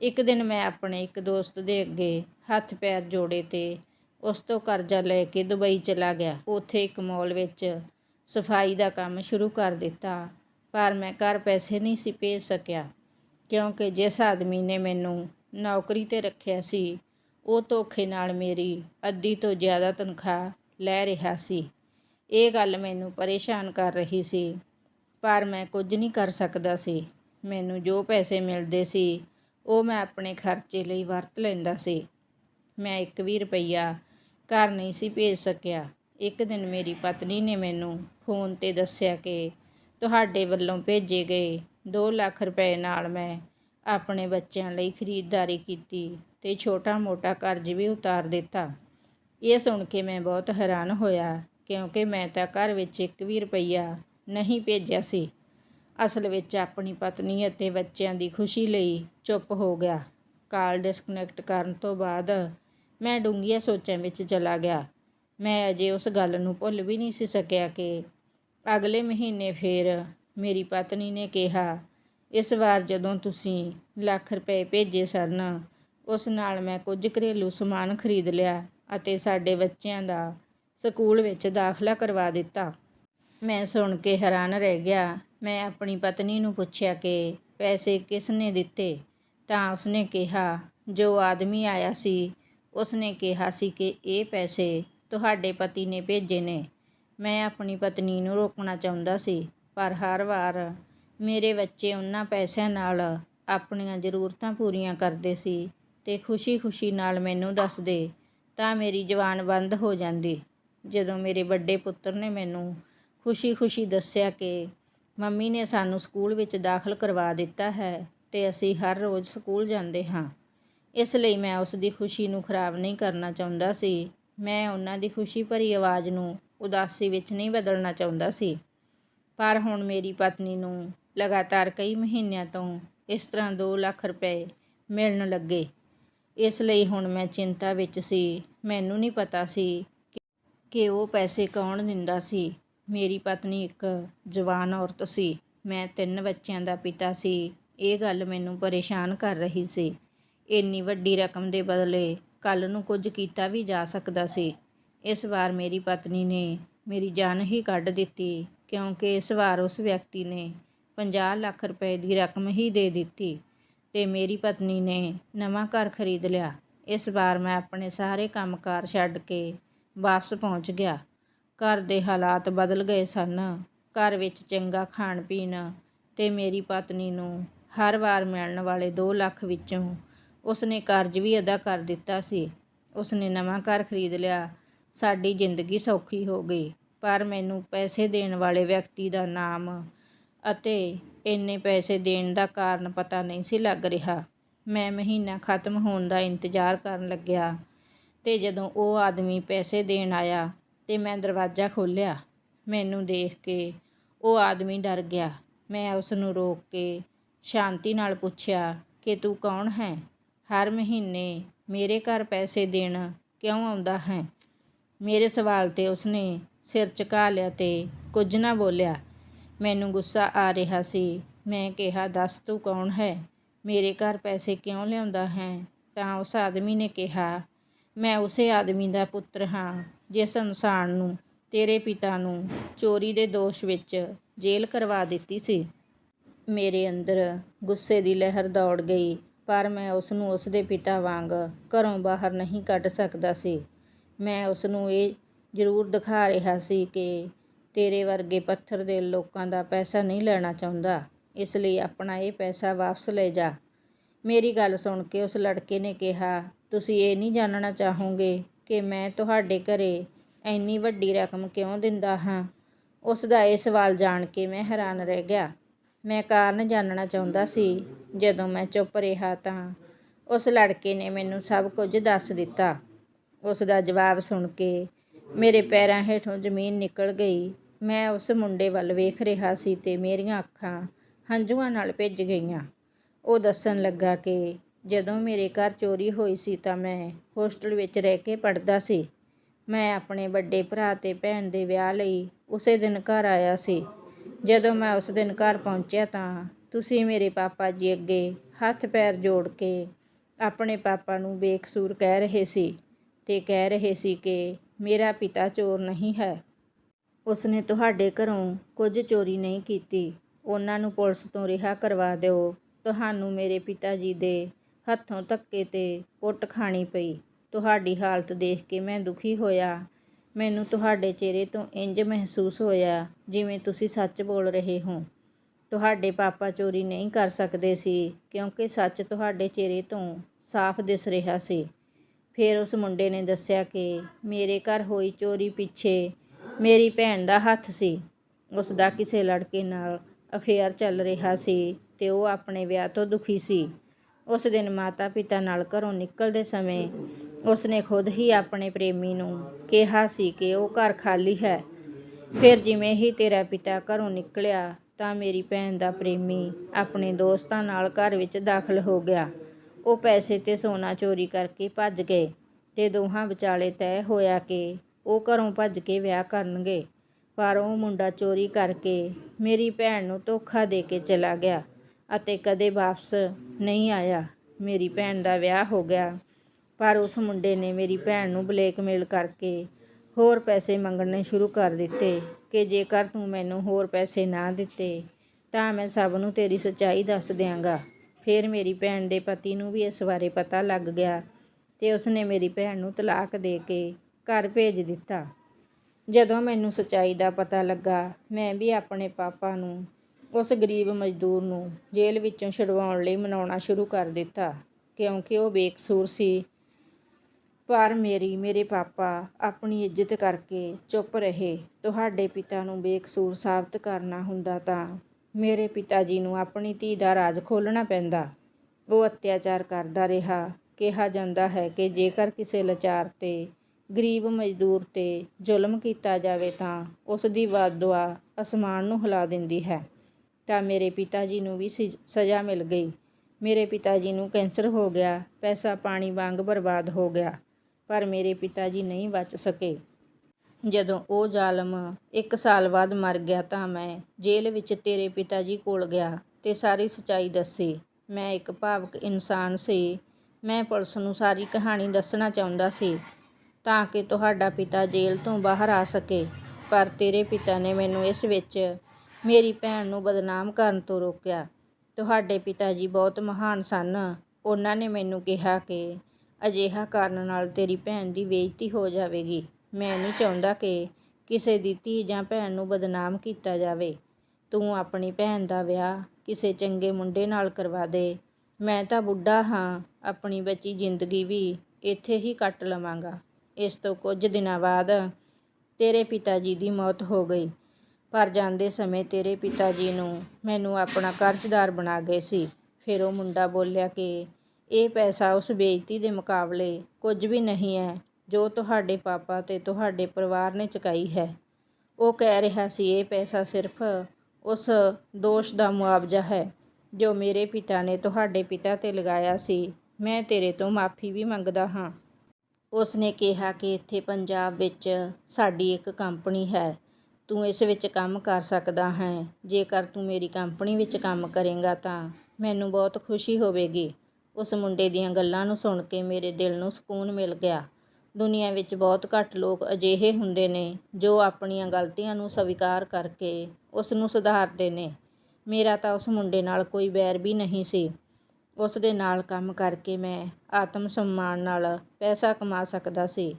ਇੱਕ ਦਿਨ ਮੈਂ ਆਪਣੇ ਇੱਕ ਦੋਸਤ ਦੇ ਅੱਗੇ ਹੱਥ ਪੈਰ ਜੋੜੇ ਤੇ ਉਸ ਤੋਂ ਕਰਜ਼ਾ ਲੈ ਕੇ ਦੁਬਈ ਚਲਾ ਗਿਆ। ਉੱਥੇ ਇੱਕ ਮਾਲ ਵਿੱਚ ਸਫ਼ਾਈ ਦਾ ਕੰਮ ਸ਼ੁਰੂ ਕਰ ਦਿੱਤਾ, ਪਰ ਮੈਂ ਘਰ ਪੈਸੇ ਨਹੀਂ ਸੀ ਭੇਜ ਸਕਿਆ, ਕਿਉਂਕਿ ਜਿਸ ਆਦਮੀ ਨੇ ਮੈਨੂੰ ਨੌਕਰੀ ਤੇ ਰੱਖਿਆ ਸੀ, ਉਹ ਧੋਖੇ ਨਾਲ ਮੇਰੀ ਅੱਧੀ ਤੋਂ ਜ਼ਿਆਦਾ ਤਨਖਾਹ ਲੈ ਰਿਹਾ ਸੀ। ਇਹ ਗੱਲ ਮੈਨੂੰ ਪਰੇਸ਼ਾਨ ਕਰ ਰਹੀ ਸੀ, ਪਰ ਮੈਂ ਕੁਝ ਨਹੀਂ ਕਰ ਸਕਦਾ ਸੀ। ਮੈਨੂੰ ਜੋ ਪੈਸੇ ਮਿਲਦੇ ਸੀ, ਉਹ ਮੈਂ ਆਪਣੇ ਖਰਚੇ ਲਈ ਵਰਤ ਲੈਂਦਾ ਸੀ। ਮੈਂ ਇੱਕ ਵੀ ਰੁਪਈਆ ਘਰ ਨਹੀਂ ਸੀ ਭੇਜ ਸਕਿਆ। ਇੱਕ ਦਿਨ ਮੇਰੀ ਪਤਨੀ ਨੇ ਮੈਨੂੰ ਫੋਨ ਤੇ ਦੱਸਿਆ ਕਿ ਤੁਹਾਡੇ ਵੱਲੋਂ ਭੇਜੇ ਗਏ ਦੋ ਲੱਖ ਰੁਪਏ ਨਾਲ ਮੈਂ ਆਪਣੇ ਬੱਚਿਆਂ ਲਈ ਖਰੀਦਦਾਰੀ ਕੀਤੀ ਅਤੇ ਛੋਟਾ-ਮੋਟਾ ਕਰਜ਼ ਵੀ ਉਤਾਰ ਦਿੱਤਾ। ਇਹ ਸੁਣ ਕੇ ਮੈਂ ਬਹੁਤ ਹੈਰਾਨ ਹੋਇਆ, ਕਿਉਂਕਿ ਮੈਂ ਤਾਂ ਘਰ ਵਿੱਚ ਇੱਕ ਵੀ ਰੁਪਈਆ ਨਹੀਂ ਭੇਜਿਆ ਸੀ। ਅਸਲ ਵਿੱਚ ਆਪਣੀ ਪਤਨੀ ਅਤੇ ਬੱਚਿਆਂ ਦੀ ਖੁਸ਼ੀ ਲਈ ਚੁੱਪ ਹੋ ਗਿਆ। ਕਾਲ ਡਿਸਕਨੈਕਟ ਕਰਨ ਤੋਂ ਬਾਅਦ ਮੈਂ ਡੂੰਘੀਆਂ ਸੋਚਾਂ ਵਿੱਚ ਚਲਾ ਗਿਆ। ਮੈਂ ਅਜੇ ਉਸ ਗੱਲ ਨੂੰ ਭੁੱਲ ਵੀ ਨਹੀਂ ਸੀ ਸਕਿਆ ਕਿ ਅਗਲੇ ਮਹੀਨੇ ਫਿਰ ਮੇਰੀ ਪਤਨੀ ਨੇ ਕਿਹਾ, ਇਸ ਵਾਰ ਜਦੋਂ ਤੁਸੀਂ ਲੱਖ ਰੁਪਏ ਭੇਜੇ ਸਨ, ਉਸ ਨਾਲ ਮੈਂ ਕੁਝ ਘਰੇਲੂ ਸਮਾਨ ਖਰੀਦ ਲਿਆ ਅਤੇ ਸਾਡੇ ਬੱਚਿਆਂ ਦਾ ਸਕੂਲ ਵਿੱਚ ਦਾਖਲਾ ਕਰਵਾ ਦਿੱਤਾ। ਮੈਂ ਸੁਣ ਕੇ ਹੈਰਾਨ ਰਹਿ ਗਿਆ। ਮੈਂ ਆਪਣੀ ਪਤਨੀ ਨੂੰ ਪੁੱਛਿਆ ਕਿ ਪੈਸੇ ਕਿਸ ਨੇ ਦਿੱਤੇ? ਤਾਂ ਉਸਨੇ ਕਿਹਾ, ਜੋ ਆਦਮੀ ਆਇਆ ਸੀ, ਉਸਨੇ ਕਿਹਾ ਸੀ ਕਿ ਇਹ ਪੈਸੇ ਤੁਹਾਡੇ ਪਤੀ ਨੇ ਭੇਜੇ ਨੇ। ਮੈਂ ਆਪਣੀ ਪਤਨੀ ਨੂੰ ਰੋਕਣਾ ਚਾਹੁੰਦਾ ਸੀ, ਪਰ ਹਰ ਵਾਰ ਮੇਰੇ ਬੱਚੇ ਉਹਨਾਂ ਪੈਸਿਆਂ ਨਾਲ ਆਪਣੀਆਂ ਜ਼ਰੂਰਤਾਂ ਪੂਰੀਆਂ ਕਰਦੇ ਸੀ ਤੇ ਖੁਸ਼ੀ-ਖੁਸ਼ੀ ਨਾਲ ਮੈਨੂੰ ਦੱਸਦੇ ਤਾਂ ਮੇਰੀ ਜ਼ੁਬਾਨ ਬੰਦ ਹੋ ਜਾਂਦੀ। ਜਦੋਂ ਮੇਰੇ ਵੱਡੇ ਪੁੱਤਰ ਨੇ ਮੈਨੂੰ ਖੁਸ਼ੀ-ਖੁਸ਼ੀ ਦੱਸਿਆ ਕਿ ਮੰਮੀ ਨੇ ਸਾਨੂੰ ਸਕੂਲ ਵਿੱਚ ਦਾਖਲ ਕਰਵਾ ਦਿੱਤਾ ਹੈ ਤੇ ਅਸੀਂ ਹਰ ਰੋਜ਼ ਸਕੂਲ ਜਾਂਦੇ ਹਾਂ, ਇਸ ਲਈ ਮੈਂ ਉਸ ਦੀ ਖੁਸ਼ੀ ਨੂੰ ਖਰਾਬ ਨਹੀਂ ਕਰਨਾ ਚਾਹੁੰਦਾ ਸੀ। ਮੈਂ ਉਹਨਾਂ ਦੀ ਖੁਸ਼ੀ ਭਰੀ ਆਵਾਜ਼ ਨੂੰ ਉਦਾਸੀ ਵਿੱਚ ਨਹੀਂ ਬਦਲਣਾ ਚਾਹੁੰਦਾ ਸੀ। ਪਰ ਹੁਣ ਮੇਰੀ ਪਤਨੀ ਨੂੰ ਲਗਾਤਾਰ ਕਈ ਮਹੀਨਿਆਂ ਤੋਂ ਇਸ ਤਰ੍ਹਾਂ 2 ਲੱਖ ਰੁਪਏ ਮਿਲਣ ਲੱਗੇ। ਇਸ ਲਈ ਹੁਣ ਮੈਂ ਚਿੰਤਾ ਵਿੱਚ ਸੀ। ਮੈਨੂੰ ਨਹੀਂ ਪਤਾ ਸੀ ਕਿ ਉਹ ਪੈਸੇ ਕੌਣ ਦਿੰਦਾ ਸੀ। ਮੇਰੀ ਪਤਨੀ ਇੱਕ ਜਵਾਨ ਔਰਤ ਸੀ। ਮੈਂ ਤਿੰਨ ਬੱਚਿਆਂ ਦਾ ਪਿਤਾ ਸੀ। ਇਹ ਗੱਲ ਮੈਨੂੰ ਪਰੇਸ਼ਾਨ ਕਰ ਰਹੀ ਸੀ। ਇੰਨੀ ਵੱਡੀ ਰਕਮ ਦੇ ਬਦਲੇ ਕੱਲ੍ਹ ਨੂੰ ਕੁਝ ਕੀਤਾ ਵੀ ਜਾ ਸਕਦਾ ਸੀ। ਇਸ ਵਾਰ ਮੇਰੀ ਪਤਨੀ ਨੇ ਮੇਰੀ ਜਾਨ ਹੀ ਕੱਢ ਦਿੱਤੀ, ਕਿਉਂਕਿ ਇਸ ਵਾਰ ਉਸ ਵਿਅਕਤੀ ਨੇ 50 ਲੱਖ ਰੁਪਏ ਦੀ ਰਕਮ ਹੀ ਦੇ ਦਿੱਤੀ ਤੇ ਮੇਰੀ ਪਤਨੀ ਨੇ ਨਵਾਂ ਘਰ ਖਰੀਦ ਲਿਆ। ਇਸ ਵਾਰ ਮੈਂ ਆਪਣੇ ਸਾਰੇ ਕੰਮਕਾਰ ਛੱਡ ਕੇ ਵਾਪਸ ਪਹੁੰਚ ਗਿਆ। ਘਰ ਦੇ ਹਾਲਾਤ ਬਦਲ ਗਏ ਸਨ। ਘਰ ਵਿੱਚ ਚੰਗਾ ਖਾਣ ਪੀਣ ਤੇ ਮੇਰੀ ਪਤਨੀ ਨੂੰ ਹਰ ਵਾਰ ਮਿਲਣ ਵਾਲੇ 2 ਲੱਖ ਵਿੱਚੋਂ ਉਸਨੇ ਕਰਜ਼ ਵੀ ਅਦਾ ਕਰ ਦਿੱਤਾ ਸੀ। ਉਸਨੇ ਨਵਾਂ ਘਰ ਖਰੀਦ ਲਿਆ। ਸਾਡੀ ਜ਼ਿੰਦਗੀ ਸੌਖੀ ਹੋ ਗਈ, ਪਰ ਮੈਨੂੰ ਪੈਸੇ ਦੇਣ ਵਾਲੇ ਵਿਅਕਤੀ ਦਾ ਨਾਮ ਅਤੇ ਇੰਨੇ ਪੈਸੇ ਦੇਣ ਦਾ ਕਾਰਨ ਪਤਾ ਨਹੀਂ ਸੀ ਲੱਗ ਰਿਹਾ। ਮੈਂ ਮਹੀਨਾ ਖਤਮ ਹੋਣ ਦਾ ਇੰਤਜ਼ਾਰ ਕਰਨ ਲੱਗਿਆ ਤੇ ਜਦੋਂ ਉਹ ਆਦਮੀ ਪੈਸੇ ਦੇਣ ਆਇਆ ਤੇ ਮੈਂ ਦਰਵਾਜ਼ਾ ਖੋਲ੍ਹਿਆ, ਮੈਨੂੰ ਦੇਖ ਕੇ ਉਹ ਆਦਮੀ ਡਰ ਗਿਆ। ਮੈਂ ਉਸ ਨੂੰ ਰੋਕ ਕੇ ਸ਼ਾਂਤੀ ਨਾਲ ਪੁੱਛਿਆ, ਕਿ ਤੂੰ ਕੌਣ ਹੈ? ਹਰ ਮਹੀਨੇ ਮੇਰੇ ਘਰ ਪੈਸੇ ਦੇਣ ਕਿਉਂ ਆਉਂਦਾ ਹੈ? ਮੇਰੇ ਸਵਾਲ ਤੇ ਉਸਨੇ ਸਿਰ ਝੁਕਾ ਲਿਆ ਤੇ ਕੁਝ ਨਾ ਬੋਲਿਆ। ਮੈਨੂੰ ਗੁੱਸਾ ਆ ਰਿਹਾ ਸੀ। ਮੈਂ ਕਿਹਾ, ਦੱਸ ਤੂੰ ਕੌਣ ਹੈ? ਮੇਰੇ ਘਰ ਪੈਸੇ ਕਿਉਂ ਲਿਆਉਂਦਾ ਹੈ? ਤਾਂ ਉਸ ਆਦਮੀ ਨੇ ਕਿਹਾ, ਮੈਂ ਉਸੇ ਆਦਮੀ ਦਾ ਪੁੱਤਰ ਹਾਂ, ਜਿਸ ਇਨਸਾਨ ਨੂੰ ਤੇਰੇ ਪਿਤਾ ਨੂੰ ਚੋਰੀ ਦੇ ਦੋਸ਼ ਵਿੱਚ ਜੇਲ੍ਹ ਕਰਵਾ ਦਿੱਤੀ ਸੀ। ਮੇਰੇ ਅੰਦਰ ਗੁੱਸੇ ਦੀ ਲਹਿਰ ਦੌੜ ਗਈ ਪਰ ਮੈਂ ਉਸ ਨੂੰ ਉਸ ਦੇ ਪਿਤਾ ਵਾਂਗ ਘਰੋਂ ਬਾਹਰ ਨਹੀਂ ਕੱਢ ਸਕਦਾ ਸੀ। ਮੈਂ ਉਸ ਨੂੰ ਇਹ ਜ਼ਰੂਰ ਦਿਖਾ ਰਿਹਾ ਸੀ ਕਿ ਤੇਰੇ ਵਰਗੇ ਪੱਥਰ ਦੇ ਲੋਕਾਂ ਦਾ ਪੈਸਾ ਨਹੀਂ ਲੈਣਾ ਚਾਹੁੰਦਾ। ਇਸ ਲਈ ਆਪਣਾ ਇਹ ਪੈਸਾ ਵਾਪਸ ਲੈ ਜਾ। ਮੇਰੀ ਗੱਲ ਸੁਣ ਕੇ ਉਸ ਲੜਕੇ ਨੇ ਕਿਹਾ, ਤੁਸੀਂ ਇਹ ਨਹੀਂ ਜਾਣਨਾ ਚਾਹੋਗੇ ਕਿ ਮੈਂ ਤੁਹਾਡੇ ਘਰੇ ਇੰਨੀ ਵੱਡੀ ਰਕਮ ਕਿਉਂ ਦਿੰਦਾ ਹਾਂ? ਉਸ ਦਾ ਇਹ ਸਵਾਲ ਜਾਣ ਕੇ ਮੈਂ ਹੈਰਾਨ ਰਹਿ ਗਿਆ। ਮੈਂ ਕਾਰਨ ਜਾਣਨਾ ਚਾਹੁੰਦਾ ਸੀ। ਜਦੋਂ ਮੈਂ ਚੁੱਪ ਰਿਹਾ ਤਾਂ ਉਸ ਲੜਕੇ ਨੇ ਮੈਨੂੰ ਸਭ ਕੁਝ ਦੱਸ ਦਿੱਤਾ। ਉਸ ਦਾ ਜਵਾਬ ਸੁਣ ਕੇ ਮੇਰੇ ਪੈਰਾਂ ਹੇਠੋਂ ਜ਼ਮੀਨ ਨਿਕਲ ਗਈ। ਮੈਂ ਉਸ ਮੁੰਡੇ ਵੱਲ ਵੇਖ ਰਿਹਾ ਸੀ ਤੇ ਮੇਰੀਆਂ ਅੱਖਾਂ ਹੰਝੂਆਂ ਨਾਲ ਭਿੱਜ ਗਈਆਂ। ਉਹ ਦੱਸਣ ਲੱਗਾ ਕਿ ਜਦੋਂ ਮੇਰੇ ਘਰ ਚੋਰੀ ਹੋਈ ਸੀ ਤਾਂ ਮੈਂ ਹੋਸਟਲ ਵਿੱਚ ਰਹਿ ਕੇ ਪੜ੍ਹਦਾ ਸੀ। ਮੈਂ ਆਪਣੇ ਵੱਡੇ ਭਰਾ ਤੇ ਭੈਣ ਦੇ ਵਿਆਹ ਲਈ ਉਸੇ ਦਿਨ ਘਰ ਆਇਆ ਸੀ। ਜਦੋਂ ਮੈਂ ਉਸ ਦਿਨ ਘਰ ਪਹੁੰਚਿਆ ਤਾਂ ਤੁਸੀਂ ਮੇਰੇ ਪਾਪਾ ਜੀ ਅੱਗੇ ਹੱਥ ਪੈਰ ਜੋੜ ਕੇ ਆਪਣੇ ਪਾਪਾ ਨੂੰ ਬੇਕਸੂਰ ਕਹਿ ਰਹੇ ਸੀ ਤੇ ਕਹਿ ਰਹੇ ਸੀ ਕਿ ਮੇਰਾ ਪਿਤਾ ਚੋਰ ਨਹੀਂ ਹੈ। ਉਸਨੇ ਤੁਹਾਡੇ ਘਰੋਂ ਕੁਝ ਚੋਰੀ ਨਹੀਂ ਕੀਤੀ। ਉਹਨਾਂ ਨੂੰ ਪੁਲਿਸ ਤੋਂ ਰਿਹਾ ਕਰਵਾ ਦਿਓ। ਤੁਹਾਨੂੰ ਮੇਰੇ ਪਿਤਾ ਜੀ ਦੇ ਹੱਥੋਂ ਧੱਕੇ ਤੇ ਕੁੱਟ ਖਾਣੀ ਪਈ। ਤੁਹਾਡੀ ਹਾਲਤ ਦੇਖ ਕੇ ਮੈਂ ਦੁਖੀ ਹੋਇਆ ਮੈਨੂੰ ਤੁਹਾਡੇ ਚਿਹਰੇ ਤੋਂ ਇੰਜ ਮਹਿਸੂਸ ਹੋਇਆ ਜਿਵੇਂ ਤੁਸੀਂ ਸੱਚ ਬੋਲ ਰਹੇ ਹੋ। ਤੁਹਾਡੇ ਪਾਪਾ ਚੋਰੀ ਨਹੀਂ ਕਰ ਸਕਦੇ ਸੀ, ਕਿਉਂਕਿ ਸੱਚ ਤੁਹਾਡੇ ਚਿਹਰੇ ਤੋਂ ਸਾਫ਼ ਦਿਸ ਰਿਹਾ ਸੀ। ਫਿਰ ਉਸ ਮੁੰਡੇ ਨੇ ਦੱਸਿਆ ਕਿ ਮੇਰੇ ਘਰ ਹੋਈ ਚੋਰੀ ਪਿੱਛੇ ਮੇਰੀ ਭੈਣ ਦਾ ਹੱਥ ਸੀ। ਉਸ ਦਾ ਕਿਸੇ ਲੜਕੇ ਨਾਲ ਅਫੇਅਰ ਚੱਲ ਰਿਹਾ ਸੀ ਤੇ ਉਹ ਆਪਣੇ ਵਿਆਹ ਤੋਂ ਦੁਖੀ ਸੀ। ਉਸ ਦਿਨ ਮਾਤਾ ਪਿਤਾ ਨਾਲ ਘਰੋਂ ਨਿਕਲਦੇ ਸਮੇਂ ਉਸਨੇ ਖੁਦ ਹੀ ਆਪਣੇ ਪ੍ਰੇਮੀ ਨੂੰ ਕਿਹਾ ਸੀ ਕਿ ਉਹ ਘਰ ਖਾਲੀ ਹੈ। ਫਿਰ ਜਿਵੇਂ ਹੀ ਤੇਰਾ ਪਿਤਾ ਘਰੋਂ ਨਿਕਲਿਆ ਤਾਂ ਮੇਰੀ ਭੈਣ ਦਾ ਪ੍ਰੇਮੀ ਆਪਣੇ ਦੋਸਤਾਂ ਨਾਲ ਘਰ ਵਿੱਚ ਦਾਖਲ ਹੋ ਗਿਆ। ਉਹ ਪੈਸੇ ਤੇ ਸੋਨਾ ਚੋਰੀ ਕਰਕੇ ਭੱਜ ਗਏ ਤੇ ਦੋਹਾਂ ਵਿਚਾਲੇ ਤੈਅ ਹੋਇਆ ਕਿ ਉਹ ਘਰੋਂ ਭੱਜ ਕੇ ਵਿਆਹ ਕਰਨਗੇ। ਪਰ ਉਹ ਮੁੰਡਾ ਚੋਰੀ ਕਰਕੇ ਮੇਰੀ ਭੈਣ ਨੂੰ ਧੋਖਾ ਦੇ ਕੇ ਚਲਾ ਗਿਆ। ਅਤੇ ਕਦੇ ਵਾਪਸ ਨਹੀਂ ਆਇਆ। ਮੇਰੀ ਭੈਣ ਦਾ ਵਿਆਹ ਹੋ ਗਿਆ, ਪਰ ਉਸ ਮੁੰਡੇ ਨੇ ਮੇਰੀ ਭੈਣ ਨੂੰ ਬਲੇਕਮੇਲ ਕਰਕੇ ਹੋਰ ਪੈਸੇ ਮੰਗਣੇ ਸ਼ੁਰੂ ਕਰ ਦਿੱਤੇ ਕਿ ਜੇਕਰ ਤੂੰ ਮੈਨੂੰ ਹੋਰ ਪੈਸੇ ਨਾ ਦਿੱਤੇ ਤਾਂ ਮੈਂ ਸਭ ਨੂੰ ਤੇਰੀ ਸੱਚਾਈ ਦੱਸ ਦਿਆਂਗਾ। ਫਿਰ ਮੇਰੀ ਭੈਣ ਦੇ ਪਤੀ ਨੂੰ ਵੀ ਇਸ ਬਾਰੇ ਪਤਾ ਲੱਗ ਗਿਆ ਤੇ ਉਸਨੇ ਮੇਰੀ ਭੈਣ ਨੂੰ ਤਲਾਕ ਦੇ ਕੇ ਘਰ ਭੇਜ ਦਿੱਤਾ। ਜਦੋਂ ਮੈਨੂੰ ਸੱਚਾਈ ਦਾ ਪਤਾ ਲੱਗਾ, ਮੈਂ ਵੀ ਆਪਣੇ ਪਾਪਾ ਨੂੰ ਉਸ ਗਰੀਬ ਮਜ਼ਦੂਰ ਨੂੰ ਜੇਲ੍ਹ ਵਿੱਚੋਂ ਛੁਡਵਾਉਣ ਲਈ ਮਨਾਉਣਾ ਸ਼ੁਰੂ ਕਰ ਦਿੱਤਾ, ਕਿਉਂਕਿ ਉਹ ਬੇਕਸੂਰ ਸੀ। ਪਰ ਮੇਰੀ, ਮੇਰੇ ਪਾਪਾ ਆਪਣੀ ਇੱਜ਼ਤ ਕਰਕੇ ਚੁੱਪ ਰਹੇ। ਤੁਹਾਡੇ ਪਿਤਾ ਨੂੰ ਬੇਕਸੂਰ ਸਾਬਤ ਕਰਨਾ ਹੁੰਦਾ ਤਾਂ ਮੇਰੇ ਪਿਤਾ ਜੀ ਨੂੰ ਆਪਣੀ ਧੀ ਦਾ ਰਾਜ਼ ਖੋਲ੍ਹਣਾ ਪੈਂਦਾ। ਉਹ ਅਤਿਆਚਾਰ ਕਰਦਾ ਰਿਹਾ। ਕਿਹਾ ਜਾਂਦਾ ਹੈ ਕਿ ਜੇਕਰ ਕਿਸੇ ਲਾਚਾਰ ਤੇ ਗਰੀਬ ਮਜ਼ਦੂਰ ਤੇ ਜ਼ੁਲਮ ਕੀਤਾ ਜਾਵੇ ਤਾਂ ਉਸ ਦੀ ਬਦਦੁਆ ਅਸਮਾਨ ਨੂੰ ਹਿਲਾ ਦਿੰਦੀ ਹੈ। ਤਾਂ ਮੇਰੇ ਪਿਤਾ ਜੀ ਨੂੰ ਵੀ ਸਿਜ- ਸਜ਼ਾ ਮਿਲ ਗਈ। ਮੇਰੇ ਪਿਤਾ ਜੀ ਨੂੰ ਕੈਂਸਰ ਹੋ ਗਿਆ, ਪੈਸਾ ਪਾਣੀ ਵਾਂਗ ਬਰਬਾਦ ਹੋ ਗਿਆ, ਪਰ ਮੇਰੇ ਪਿਤਾ ਜੀ ਨਹੀਂ ਬਚ ਸਕੇ। ਜਦੋਂ ਉਹ ਜ਼ਾਲਮ ਇੱਕ ਸਾਲ ਬਾਅਦ ਮਰ ਗਿਆ ਤਾਂ ਮੈਂ ਜੇਲ੍ਹ ਵਿੱਚ ਤੇਰੇ ਪਿਤਾ ਜੀ ਕੋਲ ਗਿਆ ਤੇ ਸਾਰੀ ਸੱਚਾਈ ਦੱਸੀ। ਮੈਂ ਇੱਕ ਭਾਵਕ ਇਨਸਾਨ ਸੀ। ਮੈਂ ਪੁਲਿਸ ਨੂੰ ਸਾਰੀ ਕਹਾਣੀ ਦੱਸਣਾ ਚਾਹੁੰਦਾ ਸੀ ਤਾਂ ਕਿ ਤੁਹਾਡਾ ਪਿਤਾ ਜੇਲ੍ਹ ਤੋਂ ਬਾਹਰ ਆ ਸਕੇ, ਪਰ ਤੇਰੇ ਪਿਤਾ ਨੇ ਮੈਨੂੰ ਇਸ ਵਿੱਚ ਮੇਰੀ ਭੈਣ ਨੂੰ ਬਦਨਾਮ ਕਰਨ ਤੋਂ ਰੋਕਿਆ। ਤੁਹਾਡੇ ਪਿਤਾ ਜੀ ਬਹੁਤ ਮਹਾਨ ਸਨ। ਉਹਨਾਂ ਨੇ ਮੈਨੂੰ ਕਿਹਾ ਕਿ ਅਜਿਹਾ ਕਰਨ ਨਾਲ ਤੇਰੀ ਭੈਣ ਦੀ ਬੇਇੱਜ਼ਤੀ ਹੋ ਜਾਵੇਗੀ। ਮੈਂ ਨਹੀਂ ਚਾਹੁੰਦਾ ਕਿ ਕਿਸੇ ਦੀ ਧੀ ਜਾਂ ਭੈਣ ਨੂੰ ਬਦਨਾਮ ਕੀਤਾ ਜਾਵੇ। ਤੂੰ ਆਪਣੀ ਭੈਣ ਦਾ ਵਿਆਹ ਕਿਸੇ ਚੰਗੇ ਮੁੰਡੇ ਨਾਲ ਕਰਵਾ ਦੇ। ਮੈਂ ਤਾਂ ਬੁੱਢਾ ਹਾਂ। ਆਪਣੀ ਬਚੀ ਜ਼ਿੰਦਗੀ ਵੀ ਇੱਥੇ ਹੀ ਕੱਟ ਲਵਾਂਗਾ। ਇਸ ਤੋਂ ਕੁਝ ਦਿਨਾਂ ਬਾਅਦ ਤੇਰੇ ਪਿਤਾ ਜੀ ਦੀ ਮੌਤ ਹੋ ਗਈ। ਪਰ ਜਾਂਦੇ ਸਮੇਂ ਤੇਰੇ ਪਿਤਾ ਜੀ ਨੂੰ ਮੈਨੂੰ ਆਪਣਾ ਕਰਜ਼ਦਾਰ ਬਣਾ ਗਏ ਸੀ। ਫਿਰ ਉਹ ਮੁੰਡਾ ਬੋਲਿਆ ਕਿ ਇਹ ਪੈਸਾ ਉਸ ਬੇਇੱਜ਼ਤੀ ਦੇ ਮੁਕਾਬਲੇ ਕੁਝ ਵੀ ਨਹੀਂ ਹੈ, ਜੋ ਤੁਹਾਡੇ ਪਾਪਾ ਤੇ ਤੁਹਾਡੇ ਪਰਿਵਾਰ ਨੇ ਚੁਕਾਈ ਹੈ। ਉਹ ਕਹਿ ਰਿਹਾ ਸੀ, ਇਹ ਪੈਸਾ ਸਿਰਫ ਉਸ ਦੋਸ਼ ਦਾ ਮੁਆਵਜ਼ਾ ਹੈ, ਜੋ ਮੇਰੇ ਪਿਤਾ ਨੇ ਤੁਹਾਡੇ ਪਿਤਾ ਤੇ ਲਗਾਇਆ ਸੀ। ਮੈਂ ਤੇਰੇ ਤੋਂ ਮਾਫੀ ਵੀ ਮੰਗਦਾ ਹਾਂ। ਉਸ ਨੇ ਕਿਹਾ ਕਿ ਇੱਥੇ ਪੰਜਾਬ ਵਿੱਚ ਸਾਡੀ ਇੱਕ ਕੰਪਨੀ ਹੈ ਤੂੰ ਇਸ ਵਿੱਚ ਕੰਮ ਕਰ ਸਕਦਾ ਹੈ। ਜੇਕਰ ਤੂੰ ਮੇਰੀ ਕੰਪਨੀ ਵਿੱਚ ਕੰਮ ਕਰੇਂਗਾ ਤਾਂ ਮੈਨੂੰ ਬਹੁਤ ਖੁਸ਼ੀ ਹੋਵੇਗੀ। ਉਸ ਮੁੰਡੇ ਦੀਆਂ ਗੱਲਾਂ ਨੂੰ ਸੁਣ ਕੇ ਮੇਰੇ ਦਿਲ ਨੂੰ ਸਕੂਨ ਮਿਲ ਗਿਆ। ਦੁਨੀਆ ਵਿੱਚ ਬਹੁਤ ਘੱਟ ਲੋਕ ਅਜਿਹੇ ਹੁੰਦੇ ਨੇ ਜੋ ਆਪਣੀਆਂ ਗਲਤੀਆਂ ਨੂੰ ਸਵੀਕਾਰ ਕਰਕੇ ਉਸ ਨੂੰ ਸੁਧਾਰਦੇ ਨੇ। ਮੇਰਾ ਤਾਂ ਉਸ ਮੁੰਡੇ ਨਾਲ ਕੋਈ ਵੈਰ ਵੀ ਨਹੀਂ ਸੀ। ਉਸ ਦੇ ਨਾਲ ਕੰਮ ਕਰਕੇ ਮੈਂ ਆਤਮ ਸਨਮਾਨ ਨਾਲ ਪੈਸਾ ਕਮਾ ਸਕਦਾ ਸੀ।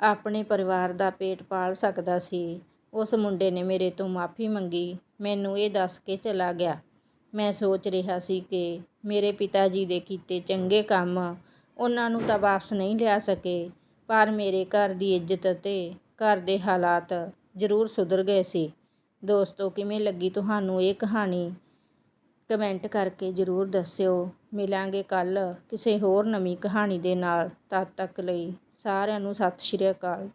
ਆਪਣੇ ਪਰਿਵਾਰ ਦਾ ਪੇਟ ਪਾਲ ਸਕਦਾ ਸੀ। ਉਸ ਮੁੰਡੇ ਨੇ ਮੇਰੇ ਤੋਂ ਮਾਫੀ ਮੰਗੀ, ਮੈਨੂੰ ਇਹ ਦੱਸ ਕੇ ਚਲਾ ਗਿਆ। ਮੈਂ ਸੋਚ ਰਿਹਾ ਸੀ ਕਿ ਮੇਰੇ ਪਿਤਾ ਜੀ ਦੇ ਕੀਤੇ ਚੰਗੇ ਕੰਮ ਉਹਨਾਂ ਨੂੰ ਤਾਂ ਵਾਪਸ ਨਹੀਂ ਲਿਆ ਸਕੇ, ਪਰ ਮੇਰੇ ਘਰ ਦੀ ਇੱਜ਼ਤ ਅਤੇ ਘਰ ਦੇ ਹਾਲਾਤ ਜ਼ਰੂਰ ਸੁਧਰ ਗਏ ਸੀ। ਦੋਸਤੋ, ਕਿਵੇਂ ਲੱਗੀ ਤੁਹਾਨੂੰ ਇਹ ਕਹਾਣੀ? ਕਮੈਂਟ ਕਰਕੇ ਜ਼ਰੂਰ ਦੱਸਿਓ। ਮਿਲਾਂਗੇ ਕੱਲ ਕਿਸੇ ਹੋਰ ਨਵੀਂ ਕਹਾਣੀ ਦੇ ਨਾਲ। ਤਦ ਤੱਕ ਲਈ ਸਾਰਿਆਂ ਨੂੰ ਸਤਿ ਸ਼੍ਰੀ ਅਕਾਲ।